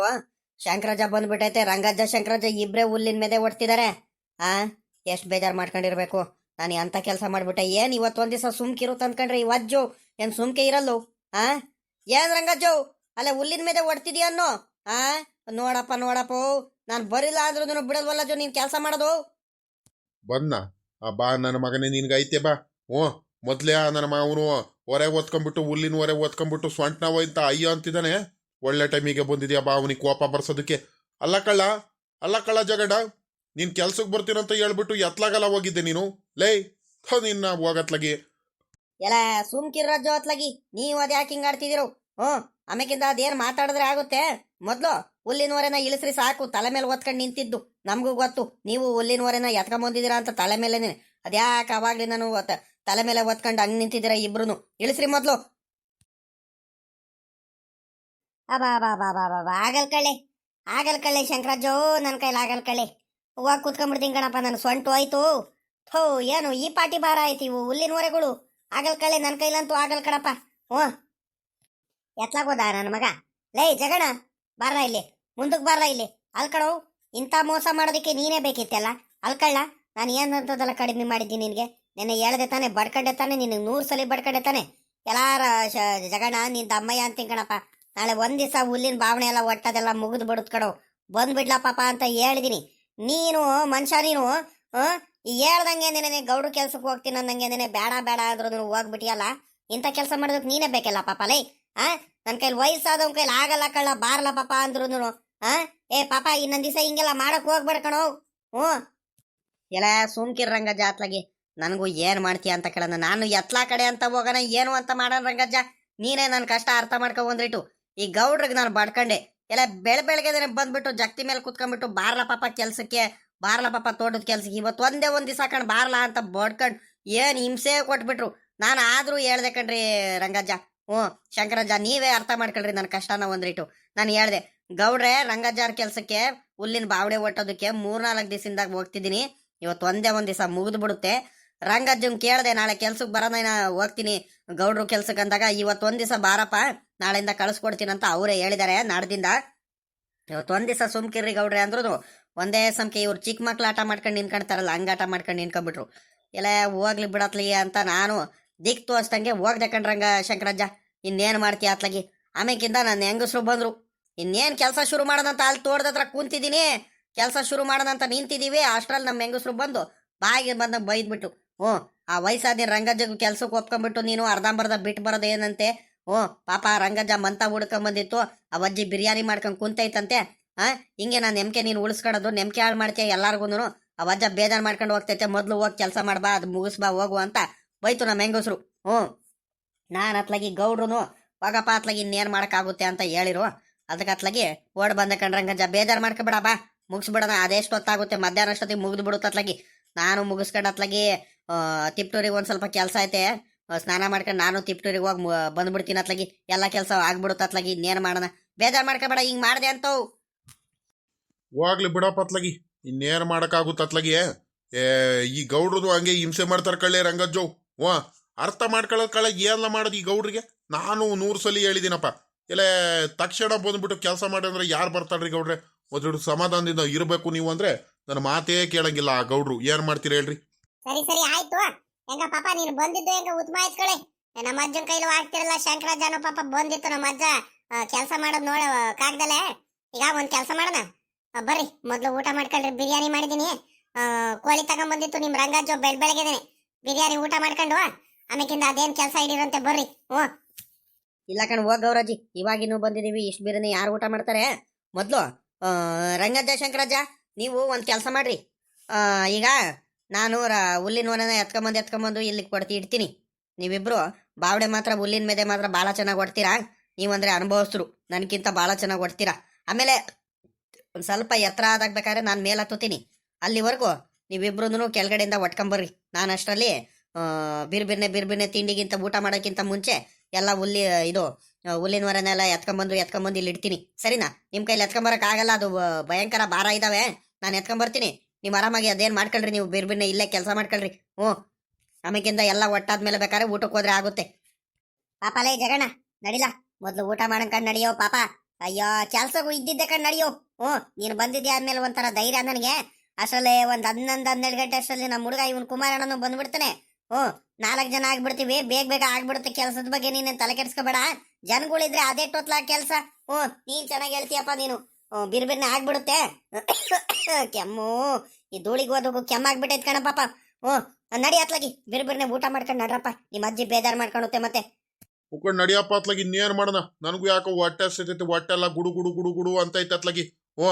ಶಂಕರಾಜ ಬಂದ್ಬಿಟ್ಟೈತೆ. ರಂಗಜ್ಜ ಶಂಕರಾಜ ಇಬ್ರೇ ಹುಲ್ಲಿನ ಮೇಲೆ ಓಡ್ತಿದ್ದಾರೆ ಆ, ಎಷ್ಟು ಬೇಜಾರು ಮಾಡ್ಕೊಂಡಿರ್ಬೇಕು. ನಾನು ಎಂಥ ಕೆಲಸ ಮಾಡ್ಬಿಟ್ಟೆ? ಏನು ಇವತ್ತು ಒಂದ್ ದಿವಸ ಸುಮ್ಕಿರು ತಂದ್ಕೊಂಡ್ರೆ ಇವಜ್ಜು ಏನ್ ಸುಮ್ಕೆ ಇರಲ್ಲು? ಆ, ಏನು ರಂಗಜ್ಜು? ಅಲ್ಲೇ ಹುಲ್ಲಿನ ಮೇಲೆ ಓಡ್ತಿದ್ಯಾ ಅನ್ನೋ? ಆ, ನೋಡಪ್ಪ ನೋಡಪ್ಪ, ನಾನು ಬರಿಲ್ಲ ಆದ್ರೂ ಬಿಡಲ್ವಲ್ಲ ಜೋ ನೀನು ಕೆಲಸ ಮಾಡೋದು? ಬಂದ್ನ? ಆ ಬಾ, ನನ್ನ ಮಗನೇ, ನಿನ್ಗೆ ಐತೆ ಬಾ. ಓ ಮೊದಲೇ ನನ್ನ ಮಾವನು ಹೊರಗೆ ಓದ್ಕೊಂಡ್ಬಿಟ್ಟು ಹುಲ್ಲಿನ ಹೊರಗೆ ಓದ್ಕೊಂಡ್ಬಿಟ್ಟು ಸ್ವಂಟ್ ನೋವು ಅಂತ ಅಯ್ಯೋ ಅಂತಿದ್ದಾನೆ? ಒಳ್ಳೆ ಟೈಮಿಗೆ ಬಂದಿದ್ಯಾ ಬಾ, ಅವನಿಗೆ ಕೋಪ ಬರ್ಸೋದಕ್ಕೆ. ಅಲ್ಲ ಕಳ್ಳ ಅಲ್ಲ ಕಳ್ಳ ಜಗಡ, ನೀನ್ ಕೆಲ್ಸಕ್ಕೆ ಬರ್ತೀನಂತ ಹೇಳ್ಬಿಟ್ಟು ಎತ್ಲಾಗಲ್ಲ ಹೋಗಿದ್ದೆ ನೀನು. ಲೇ ನಿನ್ನ ಹೋಗತ್ಲಗಿ. ಎಲ್ಲ ಸುಮ್ಕಿರೋ ಜೋತ್ಲಾಗಿ. ನೀವು ಅದ್ಯಾಕೆ ಹಿಂಗ್ ಆಡ್ತಿದಿರು ಹ್ಞೂ. ಆಮೇಕಿಂದ ಅದೇನ್ ಮಾತಾಡಿದ್ರೆ ಆಗುತ್ತೆ? ಮೊದ್ಲು ಹುಲ್ಲಿನವರೆನ ಇಳಿಸ್ರಿ ಸಾಕು, ತಲೆ ಮೇಲೆ ಒತ್ಕೊಂಡು ನಿಂತಿದ್ದು. ನಮಗೂ ಗೊತ್ತು, ನೀವು ಹುಲ್ಲಿನವರೆನ ಎತ್ಕೊಂಬಂದಿದ್ದೀರಾ ಅಂತ ತಲೆ ಮೇಲೆನೇ ಅದ್ಯಾಕೆ ಅವಾಗ್ಲಿ ನಾನು ತಲೆ ಮೇಲೆ ಒತ್ಕೊಂಡು ಹಂಗೆ ನಿಂತಿದ್ದೀರ ಇಬ್ರು ಇಳಿಸ್ರಿ ಮೊದ್ಲು. ಬಾ ಬಾ ಬಾ ಬಾ ಆಗಲ್ ಕಳೆ ಆಗಲ್ ಕಳೆ ಶಂಕರಾಜೋ ನನ್ನ ಕೈಲಿ ಆಗಲ್ ಕಳೆ ಹೋಗಿ ಕುತ್ಕೊಂಡ್ಬಿಡ್ತೀನಿ ಕಣಪ್ಪ ನನ್ನ ಸೊಂಟು ಹೋಯ್ತು. ಥೋ, ಏನು ಈ ಪಾಟಿ ಭಾರ ಆಯ್ತು ಇವು ಹುಲ್ಲಿನ ಹೊರೆಗಳು ಆಗಲ್ ಕಳೆ ನನ್ನ ಕೈಲಂತೂ ಆಗಲ್ ಕಣಪ್ಪ. ಹ್ಞೂ. ಎತ್ಲಾಗೋದ ನನ್ನ ಮಗ? ಲೇ, ಜಗಣ ಬಾರ ಇಲ್ಲಿ. ಮುಂದಕ್ಕೆ ಬಾರ ಇಲ್ಲಿ. ಅಲ್ಕಡೋ, ಇಂಥ ಮೋಸ ಮಾಡೋದಕ್ಕೆ ನೀನೇ ಬೇಕಿತ್ತಲ್ಲ? ಅಲ್ಕಳ್ಳ, ನಾನು ಏನಂತದೆಲ್ಲ ಕಡಿಮೆ ಮಾಡಿದ್ದೀನಿ ನಿನಗೆ? ನೆನ್ನೆ ಹೇಳ್ದೆ ತಾನೆ, ಬಡ್ಕಂಡೆ ತಾನೆ, ನಿನಗೆ ನೂರು ಸಲ ಬಡ್ಕಂಡೆ ತಾನೆ. ಎಲ್ಲಾರ ಜಗಣ, ನಿಂದ ಅಮ್ಮಯ್ಯ ಅಂತ ಕಣಪ್ಪ ನಾಳೆ ಒಂದು ದಿವಸ ಹುಲ್ಲಿನ ಭಾವನೆ ಎಲ್ಲ ಒಟ್ಟದೆಲ್ಲ ಮುಗಿದು ಬಿಡುತ್ ಕಡೋ ಬಂದ್ಬಿಡ್ಲಾ ಪಾಪ ಅಂತ ಹೇಳಿದ್ದೀನಿ ನೀನು, ಮನುಷ್ಯ ನೀನು ಹೇಳ್ದಂಗೆ ನಿನ್ನೆ ಗೌಡ್ರ ಕೆಲ್ಸಕ್ಕೆ ಹೋಗ್ತೀನಿ ಅಂದಂಗೆ ಬೇಡ ಬೇಡ ಆದ್ರೂ ಹೋಗ್ಬಿಟ್ಟಿಯಲ್ಲ ಇಂಥ ಕೆಲಸ ಮಾಡೋದಕ್ಕೆ ನೀನೇ ಬೇಕಲ್ಲ ಪಾಪ, ಲೈ? ಆ? ನನ್ನ ಕೈಲಿ ವಯಸ್ಸಾದವ್ನ ಕೈಲಿ ಆಗಲ್ಲ ಕಳ್ಳ, ಬಾರಲ್ಲ ಪಾಪ ಅಂದ್ರು ಆ? ಏ ಪಾಪ, ಇನ್ನೊಂದ್ ದಿವಸ ಹಿಂಗೆಲ್ಲ ಮಾಡಕ್ ಹೋಗ್ಬೇಡ ಕಣೋ. ಹ್ಞೂ. ಎಲ್ಲ ಸುಮ್ಕಿರ್ ರಂಗ ಅತ್ಲಾಗಿ ನನಗೂ ಏನ್ ಮಾಡ್ತೀಯ ಅಂತ ಕೇಳೋಣ. ನಾನು ಎತ್ಲಾ ಕಡೆ ಅಂತ ಹೋಗೋಣ, ಏನು ಅಂತ ಮಾಡೋಣ ರಂಗಜ್ಜ. ನೀನೇ ನನ್ನ ಕಷ್ಟ ಅರ್ಥ ಮಾಡ್ಕೊ ಬಂದ್ರಿಟ್ಟು ಈ ಗೌಡ್ರಿಗೆ ನಾನು ಬಡ್ಕಂಡೆ. ಎಲ್ಲ ಬೆಳ ಬೆಳಗ್ಗೆ ಬಂದ್ಬಿಟ್ಟು ಜಗ್ತಿ ಮೇಲೆ ಕುತ್ಕೊಂಡ್ಬಿಟ್ಟು ಬಾರ್ಲ ಪಾಪ ಕೆಲ್ಸಕ್ಕೆ, ಬಾರ್ಲ ಪಾಪ ತೋಟದ ಕೆಲ್ಸಕ್ಕೆ ಇವತ್ತು ಒಂದೇ ಒಂದು ದಿವಸ ಕಣ್ ಬಾರ್ಲ ಅಂತ ಬಡ್ಕಂಡು ಏನ್ ಹಿಂಸೆ ಕೊಟ್ಬಿಟ್ರು. ನಾನು ಆದ್ರೂ ಹೇಳ್ದೆ ಕಣ್ರಿ ರಂಗಜ್ಜ. ಹ್ಞೂ, ಶಂಕರಜ್ಜ, ನೀವೇ ಅರ್ಥ ಮಾಡ್ಕೊಳ್ರಿ ನನ್ನ ಕಷ್ಟನ ಒಂದ್ರಿಟ್ಟು ನಾನು ಹೇಳ್ದೆ, ಗೌಡ್ರೆ, ರಂಗಜ್ಜಾರ್ ಕೆಲ್ಸಕ್ಕೆ ಹುಲ್ಲಿನ ಬಾವಡೆ ಒಟ್ಟೋದಕ್ಕೆ ಮೂರ್ನಾಲ್ಕು ದಿವಸದಿಂದ ಹೋಗ್ತಿದ್ದೀನಿ. ಇವತ್ತು ಒಂದೇ ಒಂದ್ ದಿವಸ ಮುಗಿದು ಬಿಡುತ್ತೆ ರಂಗಜ್ಜನ್ ಕೇಳ್ದೆ, ನಾಳೆ ಕೆಲ್ಸಕ್ಕೆ ಬರೋದ ಹೋಗ್ತೀನಿ. ಗೌಡ್ರು ಕೆಲ್ಸಕ್ಕೆ ಅಂದಾಗ ಇವತ್ತು ಒಂದ್ ದಿವಸ ಬಾರಪ್ಪ, ನಾಳೆಯಿಂದ ಕಳಿಸ್ಕೊಡ್ತೀನಿ ಅಂತ ಅವರೇ ಹೇಳಿದ್ದಾರೆ ನಾಡ್ದಿಂದ. ಇವತ್ತು ಒಂದ್ ದಿವಸ ಸುಮ್ಕಿರ್ರಿ ಗೌಡ್ರೆ ಅಂದ್ರು ಒಂದೇ ಸಂಖ್ಯೆ ಇವ್ರು ಚಿಕ್ಕ ಮಕ್ಳು ಆಟ ಮಾಡ್ಕೊಂಡು ನಿನ್ಕೊಂತಾರಲ್ಲ ಹಂಗ ಆಟ ಮಾಡ್ಕೊಂಡು ನಿನ್ಕೊಂಡ್ಬಿಟ್ರು ಎಲ್ಲ ಹೋಗ್ಲಿ ಬಿಡತ್ಲಿ ಅಂತ ನಾನು ದಿಕ್ ತೋರ್ಸ್ದಂಗೆ ಹೋಗ್ದೆ ಕಣ್ರಂಗ ಶಂಕರಜ್ಜ. ಇನ್ನೇನು ಮಾಡ್ತೀಯ ಅತ್ಲಾಗಿ ಆಮೇಕಿಂದ ನನ್ನ ಹೆಂಗಸರು ಬಂದರು. ಇನ್ನೇನು ಕೆಲಸ ಶುರು ಮಾಡೋದಂತ ಅಲ್ಲಿ ತೋಟದತ್ರ ಕುಂತಿದ್ದೀನಿ ಕೆಲಸ ಶುರು ಮಾಡೋದಂತ ನಿಂತಿದ್ದೀವಿ ಅಷ್ಟ್ರಲ್ಲಿ ನಮ್ಮ ಹೆಂಗಸರು ಬಂದು ಬಾಯಿಗೆ ಬಂದ ಬೈದ್ಬಿಟ್ಟು ಹ್ಞೂ, ಆ ವಯಸ್ಸಾದಿನ ರಂಗಜ್ಜಗೂ ಕೆಲ್ಸಕ್ಕೆ ಒಪ್ಕೊಂಡ್ಬಿಟ್ಟು ನೀನು ಅರ್ಧಂಬರ್ಧ ಬಿಟ್ಟು ಬರೋದು ಏನಂತೆ? ಹ್ಞೂ, ಪಾಪ ರಂಗಜ್ಜ ಮಂತ ಹುಡ್ಕೊಂಬಂದಿತ್ತು ಆ ಅಜ್ಜಿ ಬಿರಿಯಾನಿ ಮಾಡ್ಕೊಂಡು ಕುಂತೈತಂತೆ. ಹಾಂ, ಹಿಂಗೆ ನಾನು ನೆಮ್ಕೆ ನೀನು ಉಳಿಸ್ಕೊಡೋದು, ನೆಮ್ಕೆ ಹಾಳು ಮಾಡ್ತೀಯ ಎಲ್ಲಾರ್ಗುನು ಆ ಅಜ್ಜ ಬೇಜಾರು ಮಾಡ್ಕೊಂಡು ಹೋಗ್ತೈತೆ. ಮೊದಲು ಹೋಗಿ ಕೆಲಸ ಮಾಡ್ಬಾ, ಅದು ಮುಗಿಸ್ಬಾ ಹೋಗು ಅಂತ ಬೈತು ನಮ್ಮ ಹೆಂಗಸರು. ಹ್ಞೂ. ನಾನು ಅತ್ಲಾಗಿ ಗೌಡ್ರು ಹೋಗಪ್ಪ ಅತ್ಲಾಗಿ ಇನ್ನೇನು ಮಾಡೋಕ್ಕಾಗುತ್ತೆ ಅಂತ ಹೇಳಿರು. ಅದಕ್ಕೆ ಅತ್ಲಾಗಿ ಓಡ್ ಬಂದ ಕಣ್ರಂಗಜ್ಜ ಬೇಜಾರು ಮಾಡ್ಕೊಬೇಡ ಬಾ. ಮುಗಿಸ್ಬಿಡೋಣ. ಅದೆಷ್ಟು ಹೊತ್ತಾಗುತ್ತೆ? ಮಧ್ಯಾಹ್ನ ಅಷ್ಟೊತ್ತಿಗೆ ಮುಗಿದು ಬಿಡುತ್ತೆ ಅತ್ಲಾಗಿ. ನಾನು ಮುಗಿಸ್ಕೊಂಡು ಅತ್ಲಾಗಿ ತಿಪ್ಟೂರಿಗೆ ಒಂದು ಸ್ವಲ್ಪ ಕೆಲಸ ಐತೆ. ಸ್ನಾನ ಮಾಡ್ಕೊಂಡು ನಾನು ತಿಪ್ಟೂರಿಗೆ ಹೋಗಿ ಬಂದ್ಬಿಡ್ತೀನಿ ಅತ್ಲಾಗಿ. ಎಲ್ಲ ಕೆಲಸ ಆಗ್ಬಿಡುತ್ತೆ ಅತ್ಲಾಗಿ. ಇನ್ನೇನು ಮಾಡೋಣ? ಬೇಜಾರು ಮಾಡ್ಕೊಬೇಡ. ಹಿಂಗೆ ಮಾಡಿದೆ ಅಂತವು. ಹೋಗ್ಲಿ ಬಿಡಪ್ಪ ಅತ್ಲಾಗಿ. ಇನ್ನೇನು ಮಾಡೋಕ್ಕಾಗುತ್ತೆ ಅತ್ಲಾಗಿ, ಏ, ಈ ಗೌಡ್ರದು ಹಂಗೆ ಹಿಂಸೆ ಮಾಡ್ತಾರೆ ಕಳ್ಳೆ ರಂಗಜ್ಜೋ. ವಾ ಅರ್ಥ ಮಾಡ್ಕೊಳ್ಳೋದ್ ಕಳೆ ಏನೆಲ್ಲ ಮಾಡೋದು ಈ ಗೌಡ್ರಿಗೆ? ನಾನು ನೂರು ಸಲ ಹೇಳಿದ್ದೀನಪ್ಪ. ಇಲ್ಲ ತಕ್ಷಣ ಬಂದ್ಬಿಟ್ಟು ಕೆಲಸ ಮಾಡಿ ಅಂದ್ರೆ ಯಾರು ಬರ್ತಾಳ್ರಿ ಗೌಡ್ರೆ? ಒಂದು ಸಮಾಧಾನದಿಂದ ಇರಬೇಕು ನೀವು ಅಂದರೆ ನನ್ನ ಮಾತೇ ಕೇಳಂಗಿಲ್ಲ ಆ ಗೌಡ್ರು. ಏನ್ ಮಾಡ್ತೀರಿ ಹೇಳ್ರಿ? ಸರಿ ಸರಿ ಆಯ್ತು. ಹೆಂಗ ಪಾಪ ನೀನು ಬಂದಿದ್ದು ಹೆಂಗ? ಉತ್ತಮ ನಮ್ಮ ಅಜ್ಜನ ಕೈಲಿ ಆಗ್ತಿರಲ್ಲ ಶಂಕರಾಜನ ಪಾಪ ಬಂದಿತ್ತು ನಮ್ಮ ಅಜ್ಜ. ಕೆಲಸ ಮಾಡೋದು ನೋಡ ಕಾಗ್ದಲೆ. ಈಗ ಒಂದ್ ಕೆಲಸ ಮಾಡೋಣ. ಬರ್ರಿ ಮೊದಲು ಊಟ ಮಾಡ್ಕೊಳ್ರಿ ಬಿರಿಯಾನಿ ಮಾಡಿದೀನಿ. ಆ, ಕೋಳಿ ತಗೊಂಬಂದಿತ್ತು ನಿಮ್ ರಂಗಾಜ್ಜ ಬೆಳ್ ಬೆಳಗ್ಗೆನೆ ಬಿರಿಯಾನಿ ಊಟ ಮಾಡ್ಕೊಂಡು ಆಮೇಕಿಂದ ಅದೇನ್ ಕೆಲಸ ಹಿಡಿರಂತೆ ಬರ್ರಿ, ಹ್ಞೂ. ಇಲ್ಲ ಕಣ್, ಹೋಗ್ ಗೌರಜಿ ಇವಾಗಿನ್ನೂ ಬಂದಿದೀವಿ, ಇಷ್ಟು ಬಿರಿಯಾನಿ ಯಾರು ಊಟ ಮಾಡ್ತಾರೆ? ಮೊದಲು ರಂಗಜ್ಜ ಶಂಕರಜ್ಜ ನೀವು ಒಂದು ಕೆಲಸ ಮಾಡ್ರಿ. ಈಗ ನಾನು ರ, ಹುಲ್ಲಿನ ಒನ ಎತ್ಕೊಂಬಂದು ಎತ್ಕೊಂಬಂದು ಇಲ್ಲಿಗೆ ಕೊಡ್ತಿ, ಇಡ್ತೀನಿ. ನೀವಿಬ್ರು ಬಾವಡೆ ಮಾತ್ರ, ಹುಲ್ಲಿನ ಮೇಲೆ ಮಾತ್ರ ಭಾಳ ಚೆನ್ನಾಗಿ ಹೊಡ್ತೀರಾ ನೀವಂದ್ರೆ ಅನುಭವಿಸ್ರು ನನಗಿಂತ ಭಾಳ ಚೆನ್ನಾಗಿ ಹೊಡ್ತೀರಾ ಆಮೇಲೆ ಒಂದು ಸ್ವಲ್ಪ ಎತ್ತರ ಆದಾಗ ಬೇಕಾದ್ರೆ ನಾನು ಮೇಲೆ ಹತ್ತುತ್ತೀನಿ. ಅಲ್ಲಿವರೆಗೂ ನೀವಿಬ್ರು ಕೆಳಗಡೆಯಿಂದ ಒಟ್ಕೊಂಬರ್ರಿ. ನಾನು ಅಷ್ಟರಲ್ಲಿ ಬಿರ್ಬಿರ್ನೆ ಬಿರ್ಬಿರ್ನೆ ತಿಂಡಿಗಿಂತ ಊಟ ಮಾಡೋಕ್ಕಿಂತ ಮುಂಚೆ ಎಲ್ಲ ಹುಲ್ಲಿ, ಇದು ಹುಲ್ಲಿನ ಮರನೆಲ್ಲ ಎತ್ಕೊಂಬಂದು ಎತ್ಕೊಂಬಂದು ಇಲ್ಲಿ ಇಡ್ತೀನಿ. ಸರಿನಾ? ನಿಮ್ಮ ಕೈಲಿ ಎತ್ಕೊಂಬರಕ್ಕಾಗಲ್ಲ ಅದು ಭಯಂಕರ ಭಾರ ಇದಾವೆ. ನಾನು ಎತ್ಕೊಂಬರ್ತೀನಿ. ನೀವು ಆರಾಮಾಗಿ ಅದೇನು ಮಾಡ್ಕೊಳ್ರಿ, ನೀವು ಬಿರ್ಬಿರ್ನೆ ಬೇರೆ ಇಲ್ಲೇ ಕೆಲಸ ಮಾಡ್ಕೊಳ್ರಿ. ಹ್ಞೂ. ಆಮೇಕಿಂದ ಎಲ್ಲ ಒಟ್ಟಾದ್ಮೇಲೆ ಬೇಕಾದ್ರೆ ಊಟಕ್ಕೆ ಹೋದ್ರೆ ಆಗುತ್ತೆ. ಪಾಪಲೇ ಜಗಣ ನಡಿಲ. ಮೊದಲು ಊಟ ಮಾಡಂಕಂಡ್ ನಡಿಯೋ ಪಾಪ. ಅಯ್ಯೋ ಕೆಲ್ಸಕ್ಕೂ ಇದ್ದಿದ್ದೆ ಕಂಡು ನಡಿಯೋ. ಹ್ಞೂ, ನೀನು ಬಂದಿದ್ದೆ ಆದ್ಮೇಲೆ ಒಂಥರ ಧೈರ್ಯ ನನಗೆ. ಅಷ್ಟರಲ್ಲಿ ಒಂದ್ ಹನ್ನೊಂದು ಹನ್ನೆರಡು ಗಂಟೆ ಅಷ್ಟರಲ್ಲಿ ನಮ್ಮ ಹುಡುಗ ಇವನ್ ಕುಮಾರಣ್ಣನು ಬಂದ್ಬಿಡ್ತಾನೆ. ಓ ನಾಲ್ಕು ಜನ ಆಗ್ಬಿಡ್ತೀವಿ, ಬೇಗ ಬೇಗ ಆಗ್ಬಿಡುತ್ತೆ ಕೆಲಸದ ಬಗ್ಗೆ ನೀನು ತಲೆ ಕೆಡ್ಸ್ಕೋಬೇಡ? ಜನಗಳಿದ್ರೆ ಅದೇ ಟೋತ್ಲ ಕೆಲಸ. ಓ ನೀನ್ ಚೆನ್ನಾಗಿ ಹೇಳ್ತೀಯಪ್ಪ ನೀನು. ಬಿರ್ಬಿರ್ನೆ ಆಗ್ಬಿಡುತ್ತೆ. ಕೆಮ್ಮು, ಈ ಧೂಳಿಗೆ ಹೋದೋಗು ಕೆಮ್ಮಾಗ್ಬಿಟ್ಟೈತ್ ಕಣ ಪಾಪ ಹ್ಞೂ, ನಡಿ ಅತ್ಲಾಗಿ, ಬಿರ್ಬಿರ್ನೆ ಊಟ ಮಾಡ್ಕೊಂಡು ನಡ್ರಪ್ಪ. ನಿಮ್ಮ ಅಜ್ಜಿ ಬೇಜಾರ್ ಮಾಡ್ಕೊಳುತ್ತೆ ಮತ್ತೆ. ಮುಕ್ಕೊಂಡು ನಡಿಯಪ್ಪ ಅತ್ಲಾಗಿ, ಇನ್ನೇನ್ ಮಾಡೋಣ? ನನಗೂ ಯಾಕೋ ಹೊಟ್ಟೆ ಸಿಗ್ತೈತಿ ಹೊಟ್ಟೆ ಎಲ್ಲ ಗುಡು ಗುಡು ಗುಡು ಗುಡು ಅಂತ ಐತೆ ಅತ್ಲಾಗಿ. ಓ